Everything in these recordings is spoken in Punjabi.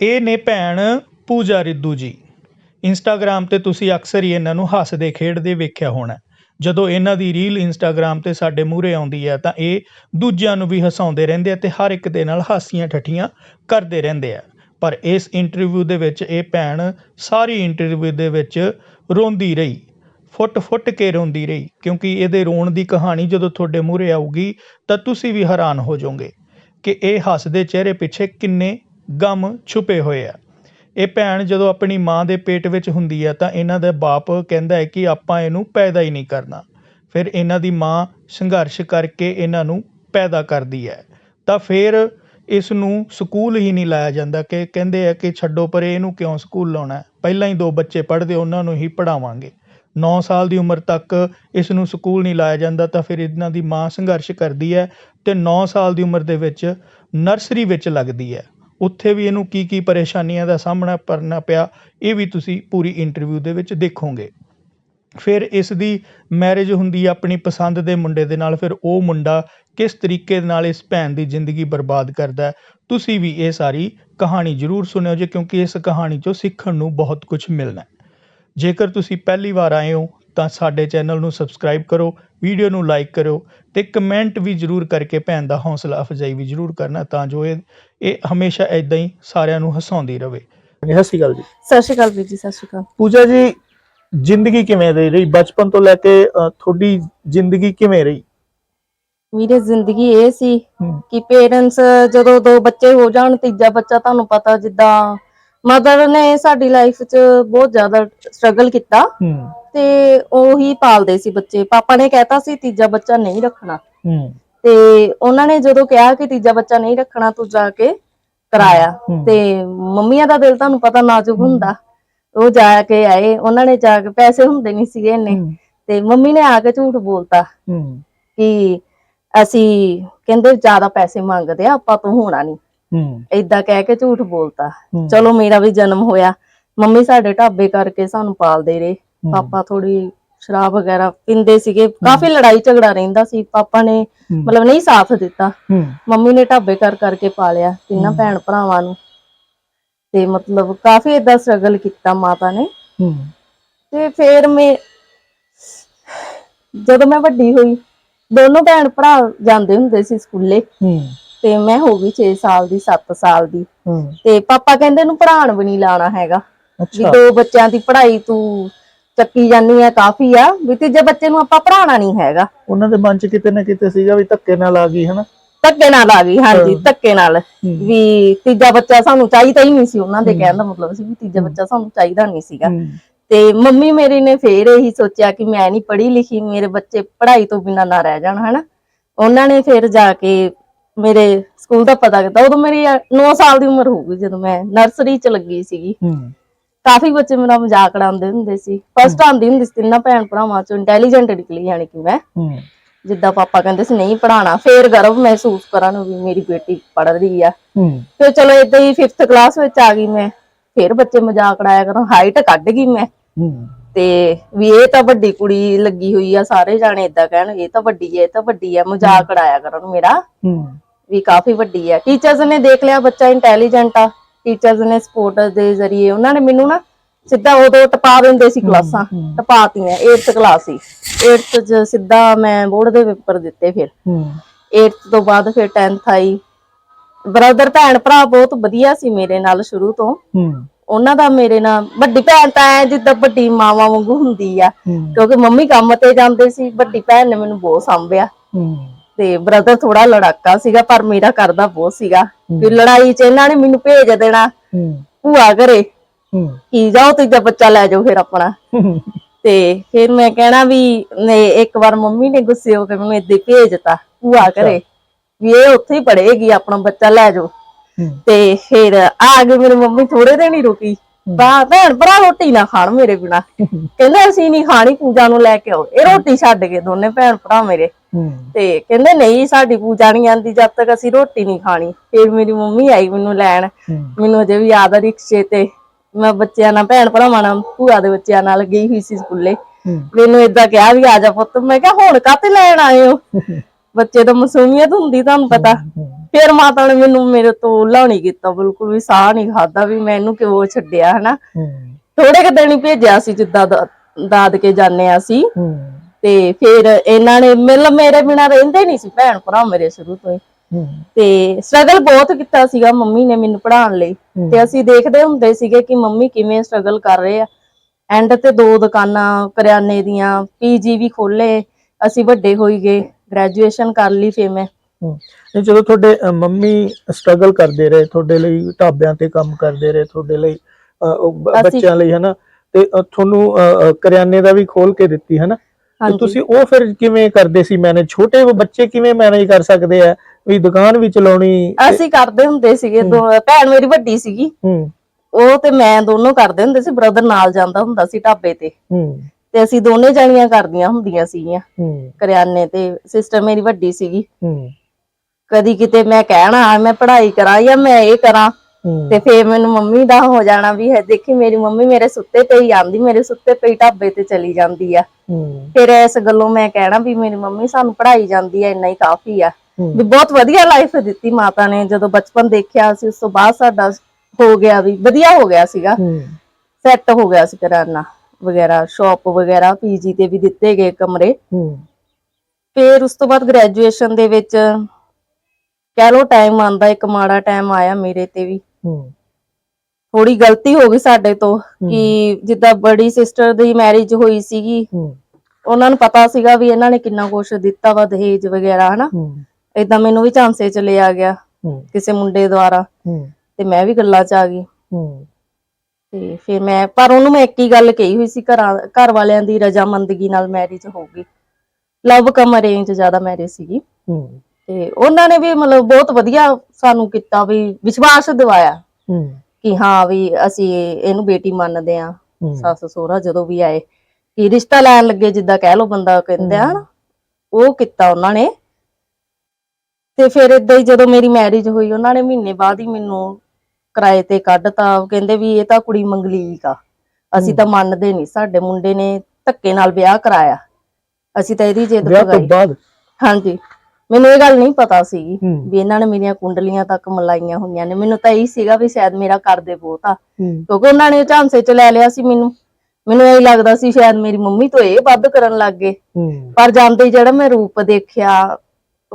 ਇਹ ਨੇ ਭੈਣ ਪੂਜਾ ਰਿੱਧੂ ਜੀ। ਇੰਸਟਾਗ੍ਰਾਮ ਤੇ ਤੁਸੀਂ ਅਕਸਰ ਹੀ ਇਹਨਾਂ ਨੂੰ ਹੱਸਦੇ ਖੇਡਦੇ ਵੇਖਿਆ ਹੋਣਾ ਜਦੋਂ ਇਹਨਾਂ ਦੀ ਰੀਲ ਇੰਸਟਾਗ੍ਰਾਮ ਤੇ ਸਾਡੇ ਮੂਹਰੇ ਆਉਂਦੀ ਹੈ ਤਾਂ ਇਹ ਦੂਜਿਆਂ ਨੂੰ ਵੀ ਹਸਾਉਂਦੇ ਰਹਿੰਦੇ ਆ ਤੇ ਹਰ ਇੱਕ ਦੇ ਨਾਲ ਹਾਸੀਆਂ ਠੱਠੀਆਂ ਕਰਦੇ ਰਹਿੰਦੇ ਆ। ਪਰ ਇਸ ਇੰਟਰਵਿਊ ਦੇ ਵਿੱਚ ਇਹ ਭੈਣ ਸਾਰੀ ਇੰਟਰਵਿਊ ਦੇ ਵਿੱਚ ਰੋਂਦੀ ਰਹੀ। ਫੁੱਟ ਫੁੱਟ ਕੇ ਰੋਂਦੀ ਰਹੀ, ਕਿਉਂਕਿ ਇਹਦੇ ਰੋਣ ਦੀ ਕਹਾਣੀ ਜਦੋਂ ਤੁਹਾਡੇ ਮੂਹਰੇ ਆਊਗੀ ਤਾਂ ਤੁਸੀਂ ਵੀ ਹੈਰਾਨ ਹੋ ਜਾਓਗੇ ਕਿ ਇਹ ਹੱਸਦੇ ਚਿਹਰੇ ਪਿੱਛੇ ਕਿੰਨੇ ਗਮ ਛੁਪੇ ਹੋਏ ਆ। ਇਹ ਭੈਣ ਜਦੋਂ ਆਪਣੀ ਮਾਂ ਦੇ ਪੇਟ ਵਿੱਚ ਹੁੰਦੀ ਹੈ ਤਾਂ ਇਹਨਾਂ ਦਾ ਬਾਪ ਕਹਿੰਦਾ ਹੈ ਕਿ ਆਪਾਂ ਇਹਨੂੰ ਪੈਦਾ ਹੀ ਨਹੀਂ ਕਰਨਾ। ਫਿਰ ਇਹਨਾਂ ਦੀ ਮਾਂ ਸੰਘਰਸ਼ ਕਰਕੇ ਇਹਨਾਂ ਨੂੰ ਪੈਦਾ ਕਰਦੀ ਹੈ। ਤਾਂ ਫਿਰ ਇਸ ਨੂੰ ਸਕੂਲ ਹੀ ਨਹੀਂ ਲਾਇਆ ਜਾਂਦਾ ਕਿ ਕਹਿੰਦੇ ਆ ਕਿ ਛੱਡੋ ਪਰੇ ਇਹਨੂੰ ਕਿਉਂ ਸਕੂਲ ਲਾਉਣਾ ਪਹਿਲਾਂ ਹੀ ਦੋ ਬੱਚੇ ਪੜ੍ਹਦੇ, ਉਹਨਾਂ ਨੂੰ ਹੀ ਪੜਾਵਾਂਗੇ 9 ਸਾਲ ਦੀ ਉਮਰ ਤੱਕ ਇਸ ਨੂੰ ਸਕੂਲ ਨਹੀਂ ਲਾਇਆ ਜਾਂਦਾ ਤਾਂ ਫਿਰ ਇਹਨਾਂ ਦੀ ਮਾਂ ਸੰਘਰਸ਼ ਕਰਦੀ ਹੈ ਤੇ 9 ਸਾਲ ਦੀ ਉਮਰ ਦੇ ਵਿੱਚ ਨਰਸਰੀ ਵਿੱਚ ਲੱਗਦੀ ਹੈ। ਉੱਥੇ ਵੀ ਇਹਨੂੰ ਕੀ ਕੀ ਪਰੇਸ਼ਾਨੀਆਂ ਦਾ ਸਾਹਮਣਾ ਕਰਨਾ ਪਿਆ, ਇਹ ਵੀ ਤੁਸੀਂ ਪੂਰੀ ਇੰਟਰਵਿਊ ਦੇ ਵਿੱਚ ਦੇਖੋਗੇ। ਫਿਰ ਇਸ ਦੀ ਮੈਰਿਜ ਹੁੰਦੀ ਹੈ ਆਪਣੀ ਪਸੰਦ ਦੇ ਮੁੰਡੇ ਦੇ ਨਾਲ, ਫਿਰ ਉਹ ਮੁੰਡਾ ਕਿਸ ਤਰੀਕੇ ਦੇ ਨਾਲ ਇਸ ਭੈਣ ਦੀ ਜ਼ਿੰਦਗੀ ਬਰਬਾਦ ਕਰਦਾ ਤੁਸੀਂ ਵੀ ਇਹ ਸਾਰੀ ਕਹਾਣੀ ਜ਼ਰੂਰ ਸੁਣਿਓ ਜੇ, ਕਿਉਂਕਿ ਇਸ ਕਹਾਣੀ ਚੋਂ ਸਿੱਖਣ ਨੂੰ ਬਹੁਤ ਕੁਝ ਮਿਲਣਾ ਜੇਕਰ ਤੁਸੀਂ ਪਹਿਲੀ ਵਾਰ ਆਏ ਹੋ ਤਾਂ ਸਾਡੇ ਚੈਨਲ ਨੂੰ ਸਬਸਕ੍ਰਾਈਬ ਕਰੋ ਵੀਡੀਓ ਨੂੰ ਲਾਈਕ ਕਰੋ ਤੇ ਕਮੈਂਟ ਵੀ ਜ਼ਰੂਰ ਕਰਕੇ ਭੈਣ ਦਾ ਹੌਸਲਾ ਅਫਜ਼ਾਈ ਵੀ ਜ਼ਰੂਰ ਕਰਨਾ ਤਾਂ ਜੋ ਇਹ ਇਹ ਹਮੇਸ਼ਾ ਇਦਾਂ ਹੀ ਸਾਰਿਆਂ ਨੂੰ ਹਸਾਉਂਦੀ ਰਹੇ ਸਤਿ ਸ਼੍ਰੀ ਅਕਾਲ ਜੀ। ਸਤਿ ਸ਼੍ਰੀ ਅਕਾਲ ਵੀਰ ਜੀ ਸਤਿ ਸ਼੍ਰੀ ਅਕਾਲ। ਪੂਜਾ ਜੀ ਜ਼ਿੰਦਗੀ ਕਿਵੇਂ ਦੀ ਰਹੀ ਬਚਪਨ ਤੋਂ ਲੈ ਕੇ ਤੁਹਾਡੀ ਜ਼ਿੰਦਗੀ ਕਿਵੇਂ ਰਹੀ? ਵੀਰੇ ਜ਼ਿੰਦਗੀ ਇਹ ਸੀ ਕਿ ਪੇਰੈਂਟਸ ਜਦੋਂ ਦੋ ਬੱਚੇ ਹੋ ਜਾਣ ਤੀਜਾ ਬੱਚਾ ਤੁਹਾਨੂੰ ਪਤਾ ਜਿੱਦਾਂ ਮਦਰ ਨੇ ਸਾਡੀ ਲਾਈਫ 'ਚ ਬਹੁਤ ਜ਼ਿਆਦਾ ਸਟਰਗਲ ਕੀਤਾ। ਹੂੰ। ਤੇ ਉਹੀ ਪਾਲਦੇ ਸੀ ਬੱਚੇ। ਪਾਪਾ ਨੇ ਕਹਿਤਾ ਸੀ ਤੀਜਾ ਬੱਚਾ ਨਹੀਂ ਰੱਖਣਾ। ਹੂੰ। ਤੇ ਉਹਨਾਂ ਨੇ ਜਦੋਂ ਕਿਹਾ ਕਿ ਤੀਜਾ ਬੱਚਾ ਨਹੀਂ ਰੱਖਣਾ ਤੂੰ ਜਾ ਕੇ ਕਰਾਇਆ। ਤੇ ਮੰਮੀਆਂ ਦਾ ਦਿਲ ਤੁਹਾਨੂੰ ਪਤਾ ਨਾਜ਼ੁਕ ਹੁੰਦਾ। ਉਹ ਜਾ ਕੇ ਆਏ। ਉਹਨਾਂ ਨੇ ਜਾ ਕੇ ਪੈਸੇ ਹੁੰਦੇ ਨਹੀਂ ਸੀਗੇ ਇੰਨੇ। ਤੇ ਮੰਮੀ ਨੇ ਆ ਕੇ ਝੂਠ ਬੋਲਤਾ ਕਿ ਅਸੀਂ ਕਹਿੰਦੇ ਜ਼ਿਆਦਾ ਪੈਸੇ ਮੰਗਦੇ ਆ ਆਪਾਂ ਤੋਂ ਹੋਣਾ ਨਹੀਂ। ਹੂੰ। ਕਹਿ ਕੇ ਝੂਠ ਬੋਲਤਾ। ਚਲੋ ਮੇਰਾ ਵੀ ਜਨਮ ਹੋਇਆ। ਮੰਮੀ ਸਾਡੇ ਢਾਬੇ ਕਰਕੇ ਸਾਨੂੰ ਪਾਲਦੇ ਰਹੇ। ਪਾਪਾ ਥੋੜੀ ਸ਼ਰਾਬ ਵਗੈਰਾ ਪੀਂਦੇ ਸੀਗੇ। ਕਾਫੀ ਲੜਾਈ ਝਗੜਾ ਰਹਿੰਦਾ ਸੀ। ਪਾਪਾ ਨੇ। ਮਤਲਬ ਨਹੀਂ ਸਾਥ ਦਿੱਤਾ। ਮੰਮੀ ਨੇ ਢਾਬੇ ਕਰ ਕਰਕੇ ਪਾਲਿਆ ਤਿੰਨਾਂ ਭੈਣ ਭਰਾਵਾਂ ਨੂੰ। ਤੇ ਮਤਲਬ ਕਾਫੀ ਏਦਾਂ ਸਟਰਗਲ ਕੀਤਾ ਮਾਤਾ ਨੇ। ਤੇ ਫਿਰ ਮੈਂ ਜਦੋਂ ਮੈਂ ਵੱਡੀ ਹੋਈ ਦੋਨੋਂ ਭੈਣ ਭਰਾ ਜਾਂਦੇ ਹੁੰਦੇ ਸੀ ਸਕੂਲੇ। ਤੇ ਮੈਂ ਹੋ ਗਈ 6 ਸਾਲ ਦੀ 7 ਸਾਲ ਦੀ। ਤੇ ਪਾਪਾ ਕਹਿੰਦੇ ਨੂੰ ਪੜਾਉਣ ਵੀ ਨਹੀਂ ਲਾਣਾ ਹੈਗਾ। ਵੀ ਦੋ ਬੱਚਿਆਂ ਦੀ ਪੜ੍ਹਾਈ ਤੂੰ ਚੱਕੀ ਜਾਨੀ ਆ ਕਾਫੀ ਆ ਵੀ ਤੀਜੇ ਬੱਚੇ ਨੂੰ ਆਪਾਂ ਪੜਾਉਣਾ ਨਹੀਂ ਹੈਗਾ। ਉਹਨਾਂ ਦੇ ਮਨ 'ਚ ਕਿਤੇ ਨਾ ਕਿਤੇ ਸੀਗਾ ਵੀ ਧੱਕੇ ਨਾਲ ਆ ਗਈ ਹਨਾ? ਧੱਕੇ ਨਾਲ ਆ ਗਈ ਹਾਂਜੀ ਧੱਕੇ ਨਾਲ। ਵੀ ਤੀਜਾ ਬੱਚਾ ਸਾਨੂੰ ਚਾਹੀਦਾ ਹੀ ਨਹੀਂ ਸੀ ਉਹਨਾਂ ਦੇ ਕਹਿਣ ਦਾ ਮਤਲਬ ਸੀ ਵੀ ਤੀਜਾ ਬੱਚਾ ਸਾਨੂੰ ਚਾਹੀਦਾ ਨਹੀਂ ਸੀਗਾ। ਤੇ ਮੰਮੀ ਮੇਰੀ ਨੇ ਫੇਰ ਇਹੀ ਸੋਚਿਆ ਕਿ ਮੈਂ ਨਹੀਂ ਪੜ੍ਹੀ ਲਿਖੀ ਮੇਰੇ ਬੱਚੇ ਪੜ੍ਹਾਈ ਤੋਂ ਬਿਨਾਂ ਨਾ ਰਹਿ ਜਾਣ ਹਨਾ? ਉਹਨਾਂ ਨੇ ਫਿਰ ਜਾ ਕੇ ਮੇਰੇ ਸਕੂਲ ਦਾ ਪਤਾ ਕੀਤਾ। ਉਦੋਂ ਮੇਰੀ 9 ਸਾਲ ਦੀ ਉਮਰ ਹੋ ਗਈ ਜਦੋਂ ਮੈਂ ਨਰਸਰੀ ਚ ਲੱਗੀ ਸੀਗੀ। ਹੂੰ। ਕਾਫੀ ਬੱਚੇ ਮੇਰਾ ਮਜ਼ਾਕ ਉਡਾਉਂਦੇ ਹੁੰਦੇ ਸੀ। ਫਸਟ ਆਉਂਦੀ ਹੁੰਦੀ ਸੀ ਤਿੰਨਾਂ ਭੈਣ ਭਰਾਵਾਂ ਚੋਂ ਇੰਟੈਲੀਜੈਂਟ ਨਿਕਲੀ ਯਾਨੀ ਕਿ ਮੈਂ। ਜਿੱਦਾਂ ਪਾਪਾ ਕਹਿੰਦੇ ਸੀ ਨਹੀਂ ਪੜਾਣਾ ਫੇਰ ਗਰਵ ਮਹਿਸੂਸ ਕਰਾਂ ਵੀ ਮੇਰੀ ਬੇਟੀ ਪੜ ਰਹੀ ਆ। ਫਿਰ ਚਲੋ ਇਦਾਂ ਹੀ 5th ਕਲਾਸ ਵਿੱਚ ਆ ਗਈ ਮੈਂ। ਫਿਰ ਬੱਚੇ ਮਜ਼ਾਕ ਉਡਾਇਆ ਕਰਨ ਹਾਈਟ ਕੱਢ ਗਈ ਮੈਂ। ਤੇ ਵੀ ਇਹ ਤਾਂ ਵੱਡੀ ਕੁੜੀ ਲੱਗੀ ਹੋਈ ਆ ਸਾਰੇ ਜਾਣੇ ਇਦਾਂ ਕਹਿਣ ਇਹ ਤਾਂ ਵੱਡੀ ਹੈ ਇਹ ਤਾਂ ਵੱਡੀ ਹੈ ਮਜ਼ਾਕ ਉਡਾਇਆ ਕਰਨ ਮੇਰਾ। ਵੀ ਕਾਫੀ ਵੱਡੀ ਹੈ ਟੀਚਰਸ ਨੇ ਦੇਖ ਲਿਆ ਬੱਚਾ ਇੰਟੈਲੀਜੈਂਟ ਆ। ਟੀਚਰਸ ਨੇ ਸਪੋਰਟ ਦੇ ਜ਼ਰੀਏ ਉਹਨਾਂ ਨੇ ਮੈਨੂੰ ਨਾ ਸਿੱਧਾ ਉਦੋਂ ਟਪਾ ਦਿੰਦੇ ਸੀ ਕਲਾਸਾਂ ਟਪਾਤੀਆਂ 8th ਕਲਾਸ ਸੀ। 8th ਚ ਸਿੱਧਾ ਮੈਂ ਬੋਰਡ ਦੇ ਪੇਪਰ ਦਿੱਤੇ ਫਿਰ। ਹੂੰ। 8th ਤੋਂ ਬਾਅਦ ਫਿਰ 10th ਆਈ। ਬ੍ਰਦਰ ਭੈਣ ਭਰਾ ਬਹੁਤ ਵਧੀਆ ਸੀ ਮੇਰੇ ਨਾਲ ਸ਼ੁਰੂ ਤੋਂ। ਉਹਨਾਂ ਦਾ ਮੇਰੇ ਨਾਲ ਵੱਡੀ ਭੈਣ ਤਾਂ ਐ ਜਿੱਦਾਂ ਵੱਡੀ ਮਾਵਾ ਵਾਂਗੂ ਹੁੰਦੀ ਆ। ਕਿਉਂਕਿ ਮੰਮੀ ਕੰਮ ਤੇ ਜਾਂਦੇ ਸੀ ਵੱਡੀ ਭੈਣ ਨੇ ਮੈਨੂੰ ਬਹੁਤ ਸੰਭਿਆ। ਤੇ ਬ੍ਰਦਰ ਥੋੜਾ ਲੜਾਕਾ ਸੀਗਾ ਪਰ ਮੇਰਾ ਕਰਦਾ ਬਹੁਤ ਸੀਗਾ। ਕਿ ਲੜਾਈ 'ਚ ਇਹਨਾਂ ਨੇ ਮੈਨੂੰ ਭੇਜ ਦੇਣਾ। ਭੂਆ ਘਰੇ। ਕੀ ਜਾਓ ਤੀਜਾ ਬੱਚਾ ਲੈ ਜਾਓ ਫਿਰ ਆਪਣਾ। ਤੇ ਫਿਰ ਮੈਂ ਕਹਿਣਾ ਵੀ ਨੇ ਇੱਕ ਵਾਰ ਮੰਮੀ ਨੇ ਗੁੱਸੇ ਹੋ ਕੇ ਮੈਨੂੰ ਹੀ ਭੇਜਤਾ ਭੂਆ ਘਰੇ। ਵੀ ਇਹ ਉੱਥੇ ਹੀ ਪੜੇਗੀ ਆਪਣਾ ਬੱਚਾ ਲੈ ਜਾਓ। ਤੇ ਫਿਰ ਆ ਗਈ ਮੇਰੀ ਮੰਮੀ ਥੋੜੇ ਦਿਨ ਹੀ ਰੁਕੀ। ਬਾ ਭੈਣ ਭਰਾ ਰੋਟੀ ਨਾ ਖਾਣ ਮੇਰੇ ਬਿਨਾ। ਕਹਿੰਦੇ ਅਸੀਂ ਨਹੀਂ ਖਾਣੀ ਪੂਜਾ ਨੂੰ ਲੈ ਕੇ ਆਓ। ਇਹ ਰੋਟੀ ਛੱਡ ਕੇ ਦੋਨੇ ਭੈਣ ਭਰਾ ਮੇਰੇ। ਤੇ ਕਹਿੰਦੇ ਨਹੀਂ ਸਾਡੀ ਪੂਜਾ ਨਹੀਂ ਆਂਦੀ ਜਦ ਤੱਕ ਅਸੀਂ ਰੋਟੀ ਨਹੀਂ ਖਾਣੀ। ਫਿਰ ਮੇਰੀ ਮੰਮੀ ਆਈ ਮੈਨੂੰ ਲੈਣ। ਮੈਨੂੰ ਅਜੇ ਵੀ ਯਾਦ ਆ ਰਿਕਸ਼ੇ ਤੇ। ਮੈਂ ਬੱਚਿਆਂ ਨਾਲ ਭੈਣ ਭਰਾਵਾਂ ਨਾਲ ਭੂਆ ਦੇ ਬੱਚਿਆਂ ਨਾਲ ਗਈ ਹੋਈ ਸੀ ਸਕੂਲੇ। ਮੈਨੂੰ ਏਦਾਂ ਕਿਹਾ ਵੀ ਆ ਜਾ ਪੁੱਤ। ਮੈਂ ਕਿਹਾ ਹੁਣ ਕਾਤੇ ਲੈਣ ਆਏ ਹੋ? ਬੱਚੇ ਦਾ ਮਾਸੂਮੀਅਤ ਹੁੰਦੀ ਤੁਹਾਨੂੰ ਪਤਾ। ਫਿਰ ਮਾਤਾ ਨੇ ਮੈਨੂੰ ਮੇਰੇ ਤੋਂ ਲਾਉਣੀ ਕੀਤਾ ਬਿਲਕੁਲ ਵੀ ਸਾਹ ਨਹੀਂ ਖਾਦਾ ਵੀ ਮੈਨੂੰ ਕਿਉਂ ਛੱਡਿਆ ਹਨਾ? ਥੋੜੇ ਕੁ ਦਿਨ ਹੀ ਭੇਜਿਆ ਸੀ ਜਿੱਦਾਂ ਦਾ- ਦਾਦਕੇ ਜਾਂਦੇ ਆ ਸੀ ਤੇ ਫਿਰ ਇਹਨਾਂ ਨੇ ਮਤਲਬ ਮੇਰੇ ਬਿਨਾ ਰਹਿੰਦੇ ਨਹੀਂ ਸੀ ਭੈਣ ਭਰਾ ਮੇਰੇ ਸ਼ੁਰੂ ਤੋਂ ਹੀ। ਤੇ ਸਟਰਗਲ ਬਹੁਤ ਕੀਤਾ ਸੀਗਾ ਮੰਮੀ ਨੇ ਮੈਨੂੰ ਪੜ੍ਹਾਉਣ ਲਈ। ਤੇ ਅਸੀਂ ਦੇਖਦੇ ਹੁੰਦੇ ਸੀਗੇ ਕਿ ਮੰਮੀ ਕਿਵੇਂ ਸਟਰਗਲ ਕਰ ਰਹੇ ਆ। ਐਂਡ ਤੇ ਦੋ ਦੁਕਾਨਾਂ ਕਰਿਆਨੇ ਦੀਆਂ ਪੀਜੀ ਵੀ ਖੋਲੇ ਅਸੀਂ ਵੱਡੇ ਹੋਈ ਗਏ ਗ੍ਰੈਜੂਏਸ਼ਨ ਕਰ ਲਈ ਫੇ ਮੈਂ। ਨਹੀਂ ਜਦੋਂ ਤੁਹਾਡੇ ਮੰਮੀ ਸਟਰਗਲ ਕਰਦੇ ਰਹੇ ਤੁਹਾਡੇ ਲਈ ਢਾਬਿਆਂ ਤੇ ਕੰਮ ਕਰਦੇ ਰਹੇ ਤੁਹਾਡੇ ਲਈ ਬੱਚਿਆਂ ਲਈ ਹਨਾ? ਤੇ ਤੁਹਾਨੂੰ ਕਰਿਆਨੇ ਦਾ ਵੀ ਖੋਲ ਕੇ ਦਿੱਤੀ ਹਨਾ? ਤੇ ਤੁਸੀਂ ਉਹ ਫਿਰ ਕਿਵੇਂ ਕਰਦੇ ਸੀ ਮੈਨੇਜ ਛੋਟੇ ਬੱਚੇ ਕਿਵੇਂ ਮੈਨੇਜ ਕਰ ਸਕਦੇ ਆ? ਵੀ ਦੁਕਾਨ ਵੀ ਚਲਾਉਣੀ ਅਸੀਂ ਕਰਦੇ ਹੁੰਦੇ ਸੀਗੇ ਭੈਣ ਮੇਰੀ ਵੱਡੀ ਸੀਗੀ। ਉਹ ਤੇ ਮੈਂ ਦੋਨੋਂ ਕਰਦੇ ਹੁੰਦੇ ਸੀ ਬ੍ਰਦਰ ਨਾਲ ਜਾਂਦਾ ਹੁੰਦਾ ਸੀ ਢਾਬੇ ਤੇ। ਤੇ ਅਸੀਂ ਦੋਨੇ ਜਣੀਆਂ ਕਰਦੀਆਂ ਹੁੰਦੀਆਂ ਸੀਗੀਆਂ। ਕਰਿਆਨੇ ਤੇ ਸਿਸਟਰ ਮੇਰੀ ਵੱਡੀ ਸੀਗੀ। ਕਦੀ ਕਿਤੇ ਮੈਂ ਕਹਿਣਾ ਮੈਂ ਪੜ੍ਹਾਈ ਕਰਾਂ ਜਾਂ ਮੈਂ ਇਹ ਕਰਾਂ? ਤੇ ਫੇਰ ਮੈਨੂੰ ਮੰਮੀ ਦਾ ਹੋ ਜਾਣਾ ਵੀ ਹੈ ਦੇਖੀ ਮੇਰੀ ਮੰਮੀ ਮੇਰੇ ਸੁੱਤੇ ਤੇ ਹੀ ਆਂਦੀ ਮੇਰੇ ਸੁੱਤੇ ਪਈ ਢਾਬੇ ਤੇ ਚਲੀ ਜਾਂਦੀ ਆ। ਫਿਰ ਇਸ ਗੱਲੋਂ ਮੈਂ ਕਹਿਣਾ ਵੀ ਮੇਰੀ ਮੰਮੀ ਸਾਨੂੰ ਪੜ੍ਹਾਈ ਜਾਂਦੀ ਆ ਇੰਨਾ ਹੀ ਕਾਫੀ ਆ। ਵੀ ਬਹੁਤ ਵਧੀਆ ਲਾਈਫ ਦਿੱਤੀ ਮਾਤਾ ਨੇ ਜਦੋਂ ਬਚਪਨ ਦੇਖਿਆ ਸੀ ਉਸ ਤੋਂ ਬਾਅਦ ਸਾਡਾ ਹੋ ਗਿਆ ਵੀ ਵਧੀਆ ਹੋ ਗਿਆ ਸੀਗਾ। ਸੈੱਟ ਹੋ ਗਿਆ ਸੀ ਕਰਾਨਾ ਵਗੈਰਾ ਸ਼ਾਪ ਵਗੈਰਾ ਪੀਜੀ ਤੇ ਵੀ ਦਿੱਤੇ ਗਏ ਕਮਰੇ। ਫਿਰ ਉਸ ਤੋਂ ਬਾਅਦ ਗ੍ਰੈਜੂਏਸ਼ਨ ਦੇ ਵਿੱਚ ਕਹਿ ਲੋ ਟਾਈਮ ਆਂਦਾ ਇੱਕ ਮਾੜਾ ਟਾਈਮ ਆਇਆ ਮੇਰੇ ਤੇ ਵੀ। ਹੂੰ। ਥੋੜੀ ਗਲਤੀ ਹੋ ਗਈ ਸਾਡੇ ਤੋਂ ਕਿ ਜਿੱਦਾਂ ਬੜੀ ਸਿਸਟਰ ਦੀ ਮੈਰਿਜ ਹੋਈ ਸੀਗੀ। ਹੂੰ। ਉਹਨਾਂ ਨੂੰ ਪਤਾ ਸੀਗਾ ਵੀ ਇਹਨਾਂ ਨੇ ਕਿੰਨਾ ਕੁਛ ਦਿੱਤਾ ਵਾ ਦਹੇਜ ਵਗੈਰਾ ਹਨਾ? ਹੂੰ। ਇਦਾਂ ਮੈਨੂੰ ਵੀ ਝਾਂਸੇ ਚ ਲਿਆ ਗਿਆ ਹੂੰ। ਕਿਸੇ ਮੁੰਡੇ ਦੁਆਰਾ। ਹੂੰ। ਤੇ ਮੈਂ ਵੀ ਗੱਲਾਂ ਚ ਆ ਗਈ। ਹੂੰ। ਤੇ ਫਿਰ ਮੈਂ ਪਰ ਉਹਨੂੰ ਮੈਂ ਇੱਕ ਹੀ ਗੱਲ ਕਹੀ ਹੋਈ ਸੀ ਘਰਾਂ ਘਰ ਵਾਲਿਆਂ ਦੀ ਰਜਾਮੰਦਗੀ ਨਾਲ ਮੈਰਿਜ ਹੋਊਗੀ ਲਵ ਕਮ ਅਰੇਂਜ ਜ਼ਿਆਦਾ ਮੈਰਿਜ ਸੀਗੀ। ਹੂੰ। ਤੇ ਉਹਨਾਂ ਨੇ ਵੀ ਮਤਲਬ ਬਹੁਤ ਵਧੀਆ ਸਾਨੂੰ ਕੀਤਾ ਵੀ ਵਿਸ਼ਵਾਸ ਦਿਵਾਇਆ ਹੂੰ। ਕਿ ਹਾਂ ਵੀ ਅਸੀਂ ਇਹਨੂੰ ਬੇਟੀ ਮੰਨਦੇ ਆ ਸੱਸ ਸਹੁਰਾ ਜਦੋਂ ਵੀ ਆਏ ਕਿ ਰਿਸ਼ਤਾ ਲੈਣ ਲੱਗੇ ਜਿੱਦਾਂ ਕਹਿ ਲੋ ਬੰਦਾ ਕਹਿੰਦਾ ਹਨਾ ਉਹ ਕੀਤਾ ਉਹਨਾਂ ਨੇ। ਤੇ ਫਿਰ ਇਦਾਂ ਹੀ ਜਦੋਂ ਮੇਰੀ ਮੈਰਿਜ ਹੋਈ ਉਹਨਾਂ ਨੇ ਮਹੀਨੇ ਬਾਅਦ ਹੀ ਮੈਨੂੰ ਕਿਰਾਏ ਤੇ ਕੱਢਤਾ ਕਹਿੰਦੇ ਵੀ ਇਹ ਤਾਂ ਕੁੜੀ ਮੰਗਲੀਕ ਆ। ਅਸੀਂ ਤਾਂ ਮੰਨਦੇ ਨਹੀਂ ਸਾਡੇ ਮੁੰਡੇ ਨੇ ਧੱਕੇ ਨਾਲ ਵਿਆਹ ਕਰਾਇਆ। ਅਸੀਂ ਤਾਂ ਇਹਦੀ ਜਿੱਦ ਵਿਆਹ ਤੋਂ ਬਾਅਦ? ਹਾਂਜੀ। ਮੈਨੂੰ ਇਹ ਗੱਲ ਨਹੀਂ ਪਤਾ ਸੀਗੀ ਹੂੰ। ਵੀ ਇਹਨਾਂ ਨੇ ਮੇਰੀਆਂ ਕੁੰਡਲੀਆਂ ਤੱਕ ਮਲਾਈਆਂ ਹੋਈਆਂ ਨੇ। ਮੈਨੂੰ ਤਾਂ ਇਹੀ ਸੀਗਾ ਵੀ ਸ਼ਾਇਦ ਮੇਰਾ ਕਰਦੇ ਬਹੁਤ ਆ। ਹੂੰ। ਕਿਉਂਕਿ ਉਹਨਾਂ ਨੇ ਝਾਂਸੇ ਚ ਲੈ ਲਿਆ ਸੀ ਮੈਨੂੰ। ਮੈਨੂੰ ਇਹ ਲੱਗਦਾ ਸੀ ਸ਼ਾਇਦ ਮੇਰੀ ਮੰਮੀ ਤੋਂ ਇਹ ਵੱਧ ਕਰਨ ਲੱਗ ਗਏ। ਹੂੰ। ਪਰ ਜਾਂਦੇ ਹੀ ਜਿਹੜਾ ਮੈਂ ਰੂਪ ਦੇਖਿਆ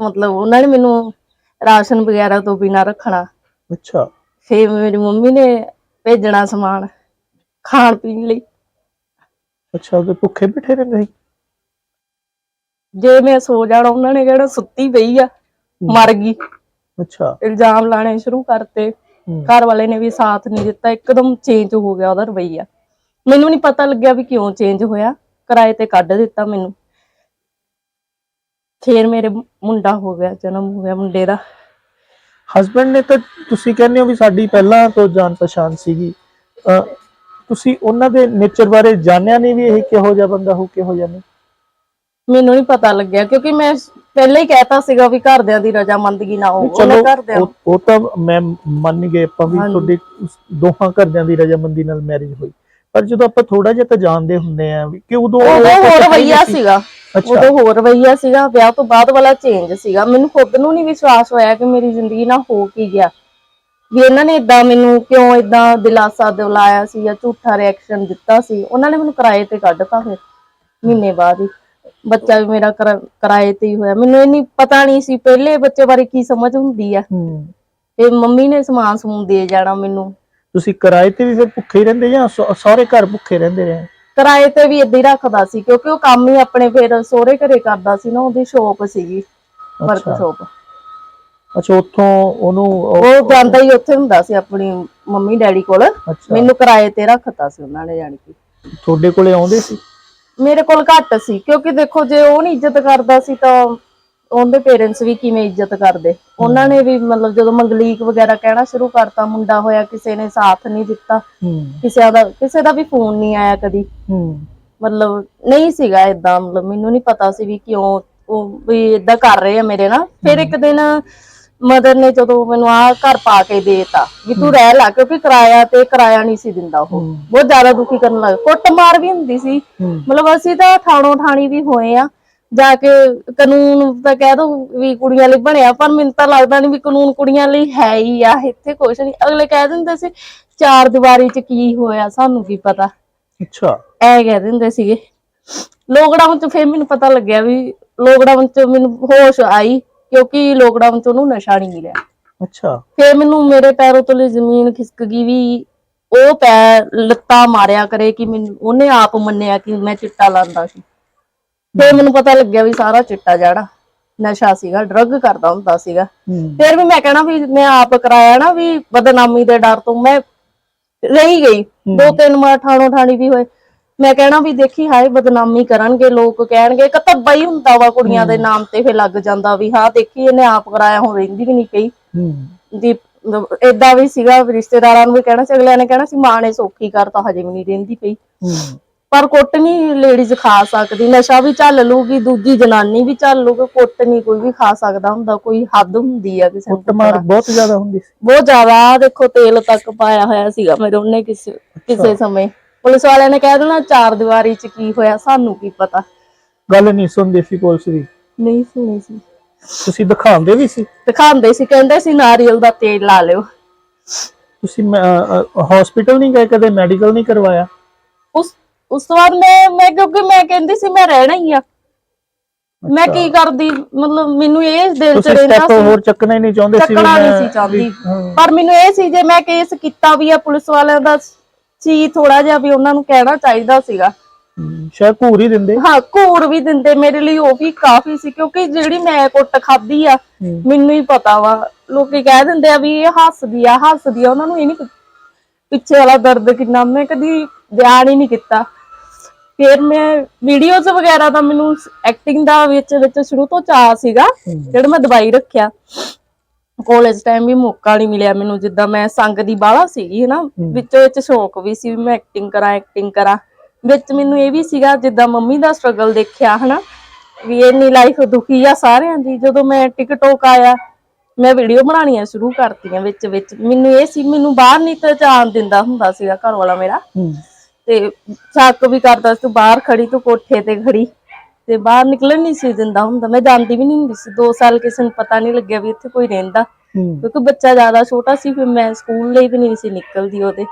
ਮਤਲਬ ਉਹਨਾਂ ਨੇ ਮੈਨੂੰ ਰਾਸ਼ਨ ਵਗੈਰਾ ਤੋਂ ਬਿਨਾਂ ਰੱਖਣਾ। ਅੱਛਾ। ਫੇਰ ਮੇਰੀ ਮੰਮੀ ਨੇ ਭੇਜਣਾ ਸਮਾਨ ਖਾਣ ਪੀਣ ਲਈ। ਅੱਛਾ ਤੇ ਭੁੱਖੇ ਬੈਠੇ ਰਹਿੰਦੇ ਸੀ? ਜੇ ਮੈਂ ਸੋ ਜਾਣਾ ਉਹਨਾਂ ਨੇ ਕਿਹੜਾ ਸੁੱਤੀ ਪਈ ਆ ਮਰ ਗਈ। ਅੱਛਾ। ਇਲਜ਼ਾਮ ਲਾਣੇ ਸ਼ੁਰੂ ਕਰਤੇ। ਘਰ ਵਾਲੇ ਨੇ ਵੀ ਸਾਥ ਨਹੀਂ ਦਿੱਤਾ ਇੱਕਦਮ ਚੇਂਜ ਹੋ ਗਿਆ ਉਹਦਾ ਰਵਈਆ। ਮੈਨੂੰ ਨਹੀਂ ਪਤਾ ਲੱਗਿਆ ਵੀ ਕਿਉਂ ਚੇਂਜ ਹੋਇਆ। ਕਿਰਾਏ ਤੇ ਕੱਢ ਦਿੱਤਾ ਮੈਨੂੰ। ਫੇਰ ਮੇਰੇ ਮੁੰਡਾ ਹੋ ਗਿਆ ਜਨਮ ਹੋ ਗਿਆ ਮੁੰਡੇ ਦਾ। ਹਸਬੰਡ ਨੇ ਤਾਂ ਤੁਸੀਂ ਕਹਿੰਦੇ ਹੋ ਵੀ ਸਾਡੀ ਪਹਿਲਾਂ ਤੋਂ ਜਾਣ ਪਛਾਣ ਸੀਗੀ। ਤੁਸੀਂ ਉਹਨਾਂ ਦੇ ਨੇਚਰ ਬਾਰੇ ਜਾਣਿਆ ਨਹੀਂ ਵੀ ਇਹ ਕਿਹੋ ਜਿਹਾ ਬੰਦਾ ਹੋ ਕਿਹੋ ਜਿਹਾ ਨਹੀਂ? ਮੈਨੂੰ ਨਹੀਂ ਪਤਾ ਲੱਗਿਆ ਕਿਉਂਕਿ ਮੈਂ ਪਹਿਲਾਂ ਹੀ ਕਹਿਤਾ ਸੀਗਾ ਵੀ ਘਰਦਿਆਂ ਦੀ ਰਜਾਮੰਦਗੀ ਨਾ ਹੋ ਉਹਨੇ ਘਰਦਿਆਂ ਉਹ ਉਹ ਤਾਂ ਮੈਂ ਮੰਨ ਗਏ ਆਪਾਂ ਵੀ ਹਾਂਜੀ। ਤੁਹਾਡੇ ਉਸ ਦੋਹਾਂ ਘਰਦਿਆਂ ਦੀ ਰਜਾਮੰਦੀ ਨਾਲ ਮੈਰਿਜ ਹੋਈ। ਪਰ ਜਦੋਂ ਆਪਾਂ ਥੋੜਾ ਜਿਹਾ ਤਾਂ ਜਾਣਦੇ ਹੁੰਦੇ ਆ ਵੀ ਕਿ ਉਦੋਂ ਉਹ ਉਦੋਂ ਹੋਰ ਹੈ ਰਵਈਆ ਸੀਗਾ। ਅੱਛਾ। ਉਦੋਂ ਹੋਰ ਰਵਈਆ ਸੀਗਾ ਵਿਆਹ ਤੋਂ ਬਾਅਦ ਵਾਲਾ ਚੇਂਜ ਸੀਗਾ। ਮੈਨੂੰ ਖੁਦ ਨੂੰ ਨਹੀਂ ਵਿਸ਼ਵਾਸ ਹੋਇਆ ਕਿ ਮੇਰੀ ਜ਼ਿੰਦਗੀ ਨਾਲ ਹੋ ਕੀ ਗਿਆ। ਵੀ ਇਹਨਾਂ ਨੇ ਇਦਾਂ ਮੈਨੂੰ ਕਿਉਂ ਇਦਾਂ ਦਿਲਾਸਾ ਦਿਲਾਇਆ ਸੀ ਜਾਂ ਝੂਠਾ ਰਿਐਕਸ਼ਨ ਦਿੱਤਾ ਸੀ ਉਹਨਾਂ ਨੇ ਮੈਨੂੰ ਕਿਰਾਏ ਤੇ ਕੱਢਤਾ ਫਿਰ ਮਹੀਨੇ ਬਾਅਦ ਹੀ। ਬੱਚਾ ਵੀ ਮੇਰਾ ਕਿਰਾ- ਕਿਰਾਏ ਤੇ ਹੀ ਹੋਇਆ। ਮੈਨੂੰ ਇੰਨੀ ਪਤਾ ਨਹੀਂ ਸੀ ਪਹਿਲੇ ਬੱਚੇ ਬਾਰੇ ਕੀ ਸਮਝ ਹੁੰਦੀ ਆ। ਹੂੰ। ਤੇ ਮੰਮੀ ਨੇ ਸਮਾਨ ਸਮੂਨ ਦੇ ਜਾਣਾ ਮੈਨੂੰ। ਤੁਸੀਂ ਕਿਰਾਏ ਤੇ ਵੀ ਫਿਰ ਭੁੱਖੇ ਹੀ ਰਹਿੰਦੇ ਜਾਂ ਸਹੁਰੇ ਘਰ ਭੁੱਖੇ ਰਹਿੰਦੇ ਰਹੇ? ਕਿਰਾਏ ਤੇ ਵੀ ਏਦਾਂ ਹੀ ਰੱਖਦਾ ਸੀ ਕਿਉਂਕਿ ਉਹ ਕੰਮ ਹੀ ਆਪਣੇ ਫਿਰ ਸਹੁਰੇ ਘਰੇ ਕਰਦਾ ਸੀ ਨਾ ਉਹਦੀ ਸ਼ੋਪ ਸੀਗੀ ਵਰਕ ਅੱਛਾ ਸ਼ੋਪ। ਅੱਛਾ ਉੱਥੋਂ ਉਹਨੂੰ ਉਹ- ਉਹ ਜਾਂਦਾ ਹੀ ਉੱਥੇ ਹੁੰਦਾ ਸੀ ਆਪਣੀ ਮੰਮੀ ਡੈਡੀ ਕੋਲ। ਅੱਛਾ। ਮੈਨੂੰ ਕਿਰਾਏ ਤੇ ਰੱਖਤਾ ਸੀ ਉਹਨਾਂ ਨੇ ਜਾਣੀ ਕਿ। ਤੁਹਾਡੇ ਕੋਲੇ ਆਉਂਦੇ ਸੀ? ਮੇਰੇ ਕੋਲ ਘੱਟ ਸੀ ਕਿਉਂਕਿ ਦੇਖੋ ਜੇ ਉਹ ਨਹੀਂ ਇੱਜ਼ਤ ਕਰਦਾ ਸੀ ਤਾਂ ਉਹਦੇ ਪੇਰੈਂਟਸ ਵੀ ਕਿਵੇਂ ਇੱਜ਼ਤ ਕਰਦੇ। ਉਹਨਾਂ ਨੇ ਵੀ ਮਤਲਬ ਜਦੋਂ ਮੰਗਲੀਕ ਵਗੈਰਾ ਕਹਿਣਾ ਸ਼ੁਰੂ ਕਰਤਾ ਮੁੰਡਾ ਹੋਇਆ ਕਿਸੇ ਨੇ ਸਾਥ ਨਹੀਂ ਦਿੱਤਾ ਕਿਸੇ ਦਾ ਕਿਸੇ ਦਾ ਵੀ ਫੋਨ ਨਹੀਂ ਆਇਆ ਕਦੀ। ਮਤਲਬ ਨਹੀਂ ਸੀਗਾ ਇਦਾਂ ਮਤਲਬ ਮੈਨੂੰ ਨਹੀਂ ਪਤਾ ਸੀ ਵੀ ਕਿਉਂ ਉਹ ਵੀ ਇਦਾਂ ਕਰ ਰਹੇ ਆ ਮੇਰੇ ਨਾਲ। ਫਿਰ ਇੱਕ ਦਿਨ ਮਦਰ ਨੇ ਜਦੋਂ ਮੈਨੂੰ ਆ ਘਰ ਪਾ ਕੇ ਦੇਤਾ ਵੀ ਤੂੰ ਰਹਿ ਲੈ ਕਿਉਂਕਿ ਕਿਰਾਇਆ ਤੇ ਕਿਰਾਇਆ ਨਹੀਂ ਸੀ ਦਿੰਦਾ ਉਹ। ਬਹੁਤ ਜ਼ਿਆਦਾ ਦੁਖੀ ਕਰਨ ਲੱਗ ਕੁੱਟਮਾਰ ਵੀ ਹੁੰਦੀ ਸੀ। ਮਤਲਬ ਅਸੀਂ ਤਾਂ ਠਾਣੋ ਠਾਣੀ ਵੀ ਹੋਏ ਆ। ਜਾ ਕੇ ਕਾਨੂੰਨ ਤਾਂ ਕਹਿ ਦੋ ਵੀ ਕੁੜੀਆਂ ਲਈ ਬਣਿਆ ਪਰ ਮੈਨੂੰ ਤਾਂ ਲੱਗਦਾ ਨਹੀਂ ਵੀ ਕਾਨੂੰਨ ਕੁੜੀਆਂ ਲਈ ਹੈ ਹੀ ਆ ਇੱਥੇ ਕੁਛ ਨਹੀਂ। ਅਗਲੇ ਕਹਿ ਦਿੰਦੇ ਸੀ ਚਾਰ ਦੀਵਾਰੀ 'ਚ ਕੀ ਹੋਇਆ ਸਾਨੂੰ ਕੀ ਪਤਾ। ਅੱਛਾ। ਐ ਕਹਿ ਦਿੰਦੇ ਸੀਗੇ। ਲੋਕਡਾਊਨ 'ਚ ਫਿਰ ਮੈਨੂੰ ਪਤਾ ਲੱਗਿਆ ਵੀ ਲੋਕਡਾਊਨ 'ਚ ਮੈਨੂੰ ਹੋਸ਼ ਆਈ। ਕਿਉਂਕਿ ਲੋਕਡਾਊਨ 'ਚ ਉਹਨੂੰ ਨਸ਼ਾ ਨਹੀਂ ਮਿਲਿਆ। ਅੱਛਾ। ਫਿਰ ਮੈਨੂੰ ਮੇਰੇ ਪੈਰੋਂ ਤੋਂ ਜ਼ਮੀਨ ਖਿਸਕ ਗਈ ਵੀ ਉਹ ਪੈਰ ਲੱਤਾਂ ਮਾਰਿਆ ਕਰੇ ਕਿ ਮੈਨੂੰ ਉਹਨੇ ਆਪ ਮੰਨਿਆ ਕਿ ਮੈਂ ਚਿੱਟਾ ਲਾਂਦਾ ਸੀ। ਫਿਰ ਮੈਨੂੰ ਪਤਾ ਲੱਗਿਆ ਵੀ ਸਾਰਾ ਚਿੱਟਾ ਜਿਹੜਾ ਨਸ਼ਾ ਸੀਗਾ ਡਰੱਗ ਕਰਦਾ ਹੁੰਦਾ ਸੀਗਾ। ਫਿਰ ਵੀ ਮੈਂ ਕਹਿਣਾ ਵੀ ਮੈਂ ਆਪ ਕਰਾਇਆ ਨਾ ਵੀ ਬਦਨਾਮੀ ਦੇ ਡਰ ਤੋਂ ਮੈਂ ਰਹੀ ਗਈ। ਦੋ ਤਿੰਨ ਮਾਰ ਠਾਣੋ ਠਾਣੀ ਵੀ ਹੋਏ। ਮੈਂ ਕਹਿਣਾ ਵੀ ਦੇਖੀ ਹਾਏ ਬਦਨਾਮੀ ਕਰਨਗੇ ਲੋਕ ਕਹਿਣਗੇ ਕਤੱਬਾ ਹੀ ਹੁੰਦਾ ਵਾ ਕੁੜੀਆਂ ਦੇ ਨਾਮ ਤੇ ਫਿਰ ਲੱਗ ਜਾਂਦਾ ਵੀ ਹਾਂ ਦੇਖੀ ਇਹਨੇ ਆਪ ਕਰਾਇਆ ਹੁਣ ਰਹਿੰਦੀ ਵੀ ਨਹੀਂ ਹੂੰ। ਦੀ ਏਦਾਂ ਵੀ ਸੀਗਾ ਰਿਸ਼ਤੇਦਾਰਾਂ ਨੂੰ ਵੀ ਕਹਿਣਾ ਸੀ ਅਗਲਿਆਂ ਨੇ ਕਹਿਣਾ ਸੀ ਮਾਂ ਨੇ ਸੌਖੀ ਕਰਤਾ ਹਜੇ ਵੀ ਨਹੀਂ ਰਹਿੰਦੀ ਪਈ। ਪਰ ਕੁੱਟ ਨਹੀਂ ਲੇਡੀਜ਼ ਖਾ ਸਕਦੀ ਨਸ਼ਾ ਵੀ ਚੱਲ ਲੂਗੀ ਦੂਜੀ ਜਨਾਨੀ ਵੀ ਚੱਲ ਲੂਗੀ ਕੁੱਟ ਨਹੀਂ ਕੋਈ ਵੀ ਖਾ ਸਕਦਾ ਹੁੰਦਾ ਕੋਈ ਹੱਦ ਹੁੰਦੀ ਆ ਕਿਸੇ ਕੁੱਟਮਾਰ ਬਹੁਤ ਜ਼ਿਆਦਾ ਹੁੰਦੀ ਸੀ। ਬਹੁਤ ਜ਼ਿਆਦਾ ਦੇਖੋ ਤੇਲ ਤੱਕ ਪਾਇਆ ਹੋਇਆ ਸੀਗਾ ਮੇਰੇ ਉਹਨੇ ਕਿਸੇ ਕਿਸੇ ਸਮੇਂ। ਪੁਲਿਸ ਵਾਲਿਆਂ ਨੇ ਕਹਿ ਦੇਣਾ ਚਾਰ ਦੀਵਾਰੀ 'ਚ ਕੀ ਹੋਇਆ ਸਾਨੂੰ ਕੀ ਪਤਾ। ਗੱਲ ਨਹੀਂ ਸੁਣਦੀ ਸੀ ਪੁਲਿਸ ਦੀ। ਨਹੀਂ ਸੁਣੀ ਸੀ। ਤੁਸੀਂ ਦਿਖਾਉਂਦੇ ਵੀ ਸੀ? ਦਿਖਾਉਂਦੇ ਸੀ ਕਹਿੰਦੇ ਸੀ ਨਾਰੀਅਲ ਦਾ ਤੇਲ ਲਾ ਲਿਓ। ਤੁਸੀਂ ਹਸਪੀਟਲ ਨਹੀਂ ਗਏ ਕਦੇ ਮੈਡੀਕਲ ਨਹੀਂ ਕਰਵਾਇਆ? ਉਸ ਉਸ ਤੋਂ ਬਾਅਦ ਮੈਂ ਮੈਂ ਕਿਉਂਕਿ ਮੈਂ ਕਹਿੰਦੀ ਸੀ ਮੈਂ ਰਹਿਣਾ ਹੀ ਆ। ਮੈਂ ਕੀ ਕਰਦੀ ਮਤਲਬ ਮੈਨੂੰ ਇਹ ਦਿਲ ਚ ਤੁਸੀਂ ਰਹਿੰਦਾ ਸੀ। ਹੋਰ ਚੱਕਣਾ ਹੀ ਨਹੀਂ ਚਾਹੁੰਦੇ ਸੀ ਚੱਕਣਾ ਨਹੀਂ ਚਾਹੁੰਦੀ। ਪਰ ਮੈਨੂੰ ਇਹ ਸੀ ਜੇ ਮੈਂ ਕੇਸ ਕੀਤਾ ਵੀ ਆ ਪੁਲਿਸ ਵਾਲਿਆਂ ਦਾ ਸੀ ਥੋੜਾ ਜਿਹਾ ਵੀ ਉਹਨਾਂ ਨੂੰ ਕਹਿਣਾ ਚਾਹੀਦਾ ਸੀਗਾ। ਹੂੰ, ਸ਼ਾਇਦ ਘੂਰ ਹੀ ਦਿੰਦੇ। ਹਾਂ ਘੂਰ ਵੀ ਦਿੰਦੇ। ਮੇਰੇ ਲਈ ਉਹ ਵੀ ਕਾਫੀ ਸੀ ਕਿਉਂਕਿ ਜਿਹੜੀ ਮੈਂ ਕੁੱਟ ਖਾਧੀ ਆ ਹੂੰ। ਮੈਨੂੰ ਹੀ ਪਤਾ ਵਾ। ਲੋਕੀ ਕਹਿ ਦਿੰਦੇ ਆ ਵੀ ਇਹ ਹੱਸਦੀ ਆ ਹੱਸਦੀ ਆ। ਉਹਨਾਂ ਨੂੰ ਇਹ ਨਹੀਂ ਪਿੱਛੇ ਵਾਲਾ ਦਰਦ ਕਿੰਨਾ। ਮੈਂ ਕਦੀ ਬਿਆਨ ਹੀ ਨਹੀਂ ਕੀਤਾ। ਫਿਰ ਮੈਂ ਵੀਡੀਓਜ਼ ਵਗੈਰਾ ਦਾ ਮੈਨੂੰ ਐਕਟਿੰਗ ਦਾ ਵਿੱਚ ਵਿੱਚ ਸ਼ੁਰੂ ਤੋਂ ਚਾਅ ਸੀਗਾ ਜਿਹੜਾ ਮੈਂ ਦਵਾਈ ਰੱਖਿਆ। ਕਾਲਜ ਟਾਈਮ ਵੀ ਮੌਕਾ ਨਹੀਂ ਮਿਲਿਆ ਮੈਨੂੰ ਜਿੱਦਾਂ ਮੈਂ ਸੰਗ ਦੀ ਬਾਲਾ ਸੀਗੀ ਹਨਾ? ਵਿੱਚੋਂ ਵਿੱਚ ਸ਼ੌਕ ਵੀ ਸੀ ਵੀ ਮੈਂ ਐਕਟਿੰਗ ਕਰਾਂ ਐਕਟਿੰਗ ਕਰਾਂ। ਵਿੱਚ ਮੈਨੂੰ ਇਹ ਵੀ ਸੀਗਾ ਜਿੱਦਾਂ ਮੰਮੀ ਦਾ ਸਟਰਗਲ ਦੇਖਿਆ ਹਨਾ? ਵੀ ਇੰਨੀ ਲਾਈਫ ਦੁਖੀ ਆ ਸਾਰਿਆਂ ਦੀ। ਜਦੋਂ ਮੈਂ ਟਿਕਟੋਕ ਆਇਆ ਮੈਂ ਵੀਡੀਓ ਬਣਾਉਣੀਆਂ ਸ਼ੁਰੂ ਕਰਤੀਆਂ ਵਿੱਚ ਵਿੱਚ। ਮੈਨੂੰ ਇਹ ਸੀ ਮੈਨੂੰ ਬਾਹਰ ਨਹੀਂ ਤੇ ਜਾਣ ਦਿੰਦਾ ਹੁੰਦਾ ਸੀਗਾ ਘਰ ਵਾਲਾ ਮੇਰਾ ਤੇ ਸ਼ੱਕ ਵੀ ਕਰਦਾ ਸੀ ਤੂੰ ਬਾਹਰ ਖੜੀ ਤੂੰ ਕੋਠੇ ਤੇ ਖੜੀ। ਤੇ ਬਾਹਰ ਨਿਕਲਣ ਨਹੀਂ ਸੀ ਦਿੰਦਾ ਹੁੰਦਾ। ਮੈਂ ਜਾਂਦੀ ਵੀ ਨਹੀਂ ਹੁੰਦੀ ਸੀ। 2 ਸਾਲ ਕਿਸੇ ਨੂੰ ਪਤਾ ਨਹੀਂ ਲੱਗਿਆ ਵੀ ਇੱਥੇ ਕੋਈ ਰਹਿੰਦਾ। ਕਿਉਂਕਿ ਬੱਚਾ ਜ਼ਿਆਦਾ ਛੋਟਾ ਸੀ ਫਿਰ ਮੈਂ ਸਕੂਲ ਲਈ ਵੀ ਨਹੀਂ ਸੀ ਨਿਕਲਦੀ ਉਹਦੇ।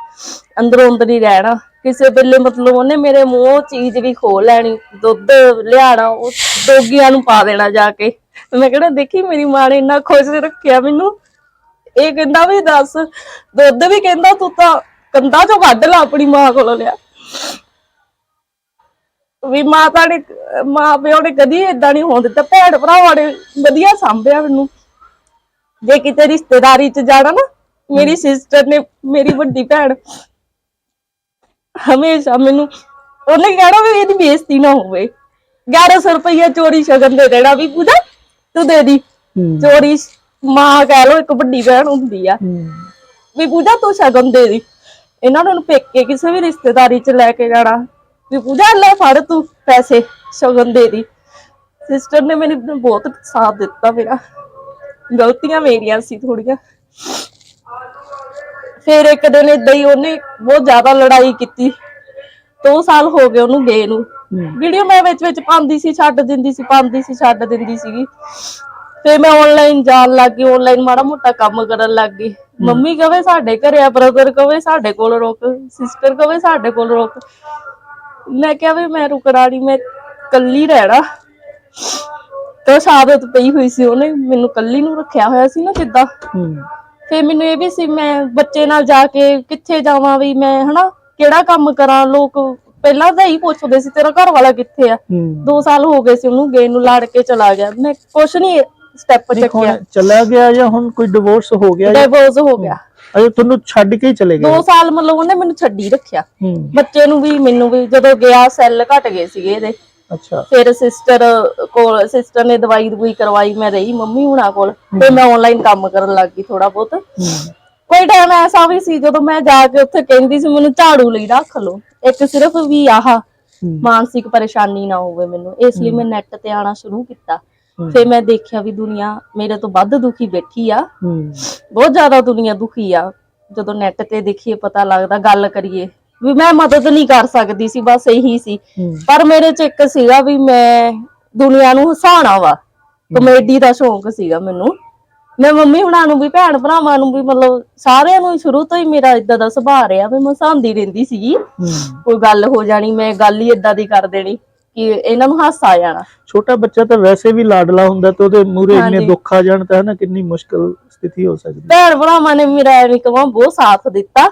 ਅੰਦਰੋਂ ਅੰਦਰ ਹੀ ਰਹਿਣਾ। ਕਿਸੇ ਵੇਲੇ ਮਤਲਬ ਉਹਨੇ ਮੇਰੇ ਮੂੰਹੋਂ ਚੀਜ਼ ਵੀ ਖੋ ਲੈਣੀ ਦੁੱਧ ਲਿਆਣਾ ਉਹ ਦੋਗੀਆਂ ਨੂੰ ਪਾ ਦੇਣਾ ਜਾ ਕੇ। ਮੈਂ ਕਿਹੜਾ ਦੇਖੀ ਮੇਰੀ ਮਾਂ ਨੇ ਇੰਨਾ ਖੁਸ਼ ਰੱਖਿਆ ਮੈਨੂੰ। ਇਹ ਕਹਿੰਦਾ ਵੀ ਦੱਸ ਦੁੱਧ ਵੀ ਕਹਿੰਦਾ ਤੂੰ ਤਾਂ ਕੰਧਾਂ ਚੋਂ ਕੱਢ ਲਾ ਆਪਣੀ ਮਾਂ ਕੋਲੋਂ ਲਿਆ। ਵੀ ਮਾਤਾ ਨੇ ਮਾਂ ਪਿਓ ਨੇ ਕਦੀ ਏਦਾਂ ਨਹੀਂ ਹੋਣ ਦਿੱਤਾ ਭੈਣ ਭਰਾਵਾਂ ਨੇ ਵਧੀਆ ਸਾਂਭਿਆ ਮੈਨੂੰ। ਜੇ ਕਿਤੇ ਰਿਸ਼ਤੇਦਾਰੀ ਚ ਜਾਣਾ ਨਾ ਮੇਰੀ ਸਿਸਟਰ ਨੇ ਮੇਰੀ ਵੱਡੀ ਭੈਣ ਹਮੇਸ਼ਾ ਮੈਨੂੰ ਉਹਨੇ ਕਹਿਣਾ ਵੀ ਇਹਦੀ ਬੇਇੱਜ਼ਤੀ ਨਾ ਹੋਵੇ। 1100 ਰੁਪਈਆ ਚੋਰੀ ਸ਼ਗਨ ਦੇ ਦੇਣਾ ਵੀ ਪੂਜਾ ਤੂੰ ਦੇ ਦੀ। ਚੋਰੀ ਮਾਂ ਕਹਿ ਲੋ ਇੱਕ ਵੱਡੀ ਭੈਣ ਹੁੰਦੀ ਆ। ਵੀ ਪੂਜਾ ਤੂੰ ਸ਼ਗਨ ਦੇ ਦੀ। ਇਹਨਾਂ ਨੂੰ ਪੇਕੇ ਕਿਸੇ ਵੀ ਰਿਸ਼ਤੇਦਾਰੀ ਚ ਲੈ ਕੇ ਜਾਣਾ। ਵੀ ਪੂਜਾ ਲੈ ਫੜ ਤੂੰ ਪੈਸੇ ਸ਼ਗਨ ਦੇ ਦੀ। ਸਿਸਟਰ ਨੇ ਮੈਨੂੰ ਬਹੁਤ ਸਾਥ ਦਿੱਤਾ ਮੇਰਾ। ਗਲਤੀਆਂ ਮੇਰੀਆਂ ਸੀ ਥੋੜੀਆਂ ਫਿਰ ਇੱਕ ਦਿਨ ਏਦਾਂ ਹੀ ਉਹਨੇ ਬਹੁਤ ਜ਼ਿਆਦਾ ਲੜਾਈ ਕੀਤੀ। 2 ਸਾਲ ਹੋ ਗਏ ਉਹਨੂੰ ਗਏ ਨੂੰ। ਵੀਡੀਓ ਮੈਂ ਵਿੱਚ ਵਿੱਚ ਪਾਉਂਦੀ ਸੀ ਛੱਡ ਦਿੰਦੀ ਸੀ ਪਾਉਂਦੀ ਸੀ ਛੱਡ ਦਿੰਦੀ ਸੀਗੀ। ਤੇ ਮੈਂ ਆਨਲਾਈਨ ਜਾਣ ਲੱਗ ਗਈ ਆਨਲਾਈਨ ਮਾੜਾ ਮੋਟਾ ਕੰਮ ਕਰਨ ਲੱਗ ਗਈ। ਮੰਮੀ ਕਵੇ ਸਾਡੇ ਘਰੇ ਆ ਬ੍ਰਦਰ ਕਵੇ ਸਾਡੇ ਕੋਲ ਰੁਕ ਸਿਸਟਰ ਕਵੇ ਸਾਡੇ ਕੋਲ ਰੁਕ। ਮੈਂ ਕਿਹਾ ਵੀ ਮੈਂ ਰੁਕਣਾ ਨਹੀਂ ਮੈਂ ਕੱਲੀ ਰਹਿਣਾ। ਤੇ ਸਾਬਤ ਪਈ ਹੋਈ ਸੀ ਉਹਨੇ ਮੈਨੂੰ ਕੱਲੀ ਨੂੰ ਰੱਖਿਆ ਹੋਇਆ ਸੀ ਨਾ ਜਿੱਦਾਂ ਹੂੰ। ਫੇ ਮੈਨੂੰ ਇਹ ਵੀ ਸੀ ਮੈਂ ਬੱਚੇ ਨਾਲ ਜਾ ਕੇ ਕਿੱਥੇ ਜਾਵਾਂ ਵੀ ਮੈਂ ਹਨਾ ਕਿਹੜਾ ਕੰਮ ਕਰਾਂ? ਲੋਕ ਪਹਿਲਾਂ ਤਾਂ ਹੀ ਪੁੱਛਦੇ ਸੀ ਤੇਰਾ ਘਰ ਵਾਲਾ ਕਿੱਥੇ ਆ? ਹੂੰ। 2 ਸਾਲ ਹੋ ਗਏ ਸੀ ਉਹਨੂੰ ਗਏ ਨੂੰ ਲੜ ਕੇ ਚਲਾ ਗਿਆ। ਮੈਂ ਕੁਛ ਨਹੀਂ ਸਟੈਪ ਚੱਕਿਆ। ਚਲਾ ਗਿਆ ਜਾਂ ਹੁਣ ਕੋਈ ਡਿਵੋਰਸ ਹੋ ਗਿਆ ਡਿਵੋਰਸ ਹੋ ਗਿਆ। ਅਜੇ ਤੁਹਾਨੂੰ ਛੱਡ ਕੇ ਹੀ ਚਲੇ ਗਏ। 2 ਸਾਲ ਮਤਲਬ ਉਹਨੇ ਮੈਨੂੰ ਛੱਡੀ ਰੱਖਿਆ। ਬੱਚੇ ਨੂੰ ਵੀ ਮੈਨੂੰ ਵੀ ਜਦੋਂ ਗਿਆ ਸੈੱਲ ਘਟ ਗਏ ਸੀਗੇ ਇਹਦੇ। ਅੱਛਾ। ਫਿਰ ਸਿਸਟਰ ਕੋਲ ਸਿਸਟਰ ਨੇ ਦਵਾਈ ਦਵਾਈ ਕਰਵਾਈ ਮੈਂ ਰਹੀ ਮੰਮੀ ਹੁਣਾਂ ਕੋਲ। ਤੇ ਮੈਂ ਆਨਲਾਈਨ ਕੰਮ ਕਰਨ ਲੱਗ ਗਈ ਥੋੜਾ ਬਹੁਤ। ਕੋਈ ਟਾਈਮ ਐਸਾ ਵੀ ਸੀ ਜਦੋਂ ਮੈਂ ਜਾ ਕੇ ਉੱਥੇ ਕਹਿੰਦੀ ਸੀ ਮੈਨੂੰ ਝਾੜੂ ਲਈ ਰੱਖ ਲਓ। ਇੱਕ ਸਿਰਫ ਵੀ ਆਹ ਮਾਨਸਿਕ ਪਰੇਸ਼ਾਨੀ ਨਾ ਹੋਵੇ ਮੈਨੂੰ। ਇਸ ਲਈ ਮੈਂ ਨੈਟ ਤੇ ਆਣਾ ਸ਼ੁਰੂ ਕੀਤਾ। ਫਿਰ ਮੈਂ ਦੇਖਿਆ ਵੀ ਦੁਨੀਆ ਮੇਰੇ ਤੋਂ ਵੱਧ ਦੁਖੀ ਬੈਠੀ ਆ। ਬਹੁਤ ਜ਼ਿਆਦਾ ਦੁਨੀਆ ਦੁਖੀ ਆ। ਜਦੋਂ ਨੈਟ ਤੇ ਦੇਖੀਏ ਪਤਾ ਲੱਗਦਾ ਗੱਲ ਕਰੀਏ ਵੀ ਮੈਂ ਮਦਦ ਨਹੀਂ ਕਰ ਸਕਦੀ ਸੀ ਬਸ ਇਹੀ ਸੀ। ਪਰ ਮੇਰੇ ਚ ਇੱਕ ਸੀਗਾ ਵੀ ਮੈਂ ਦੁਨੀਆ ਨੂੰ ਹਸਾਉਣਾ ਵਾ। ਕਮੇਡੀ ਦਾ ਸ਼ੌਂਕ ਸੀਗਾ ਮੈਨੂੰ। ਮੈਂ ਮੰਮੀ ਹੁਣਾਂ ਨੂੰ ਵੀ ਭੈਣ ਭਰਾਵਾਂ ਨੂੰ ਵੀ ਮਤਲਬ ਸਾਰਿਆਂ ਨੂੰ ਹੀ ਸ਼ੁਰੂ ਤੋਂ ਹੀ ਮੇਰਾ ਇਦਾਂ ਦਾ ਸੁਭਾਅ ਰਿਹਾ ਵੀ ਮੈਂ ਹਸਾਉਂਦੀ ਰਹਿੰਦੀ ਸੀਗੀ ਕੋਈ ਗੱਲ ਹੋ ਜਾਣੀ ਮੈਂ ਗੱਲ ਹੀ ਇਦਾਂ ਦੀ ਕਰ ਦੇਣੀ। ਕਿ ਇਹਨਾਂ ਨੂੰ ਹਾਸਾ ਆ ਜਾਣਾ। ਛੋਟਾ ਬੱਚਾ ਤਾਂ ਵੈਸੇ ਵੀ ਲਾਡਲਾ ਹੁੰਦਾ ਤੇ ਉਹਦੇ ਮੂਰੇ ਇੰਨੇ। ਦੁੱਖ ਆ ਜਾਣ ਤਾਂ ਨਾ ਕਿੰਨੀ ਮੁਸ਼ਕਲ ਸਥਿਤੀ ਹੋ ਸਕਦੀ। ਭੈਣ ਭਰਾਵਾਂ ਨੇ ਮੇਰਾ ਐਵੇਂ ਕਹਾਂ ਬਹੁਤ ਸਾਥ ਦਿੱਤਾ।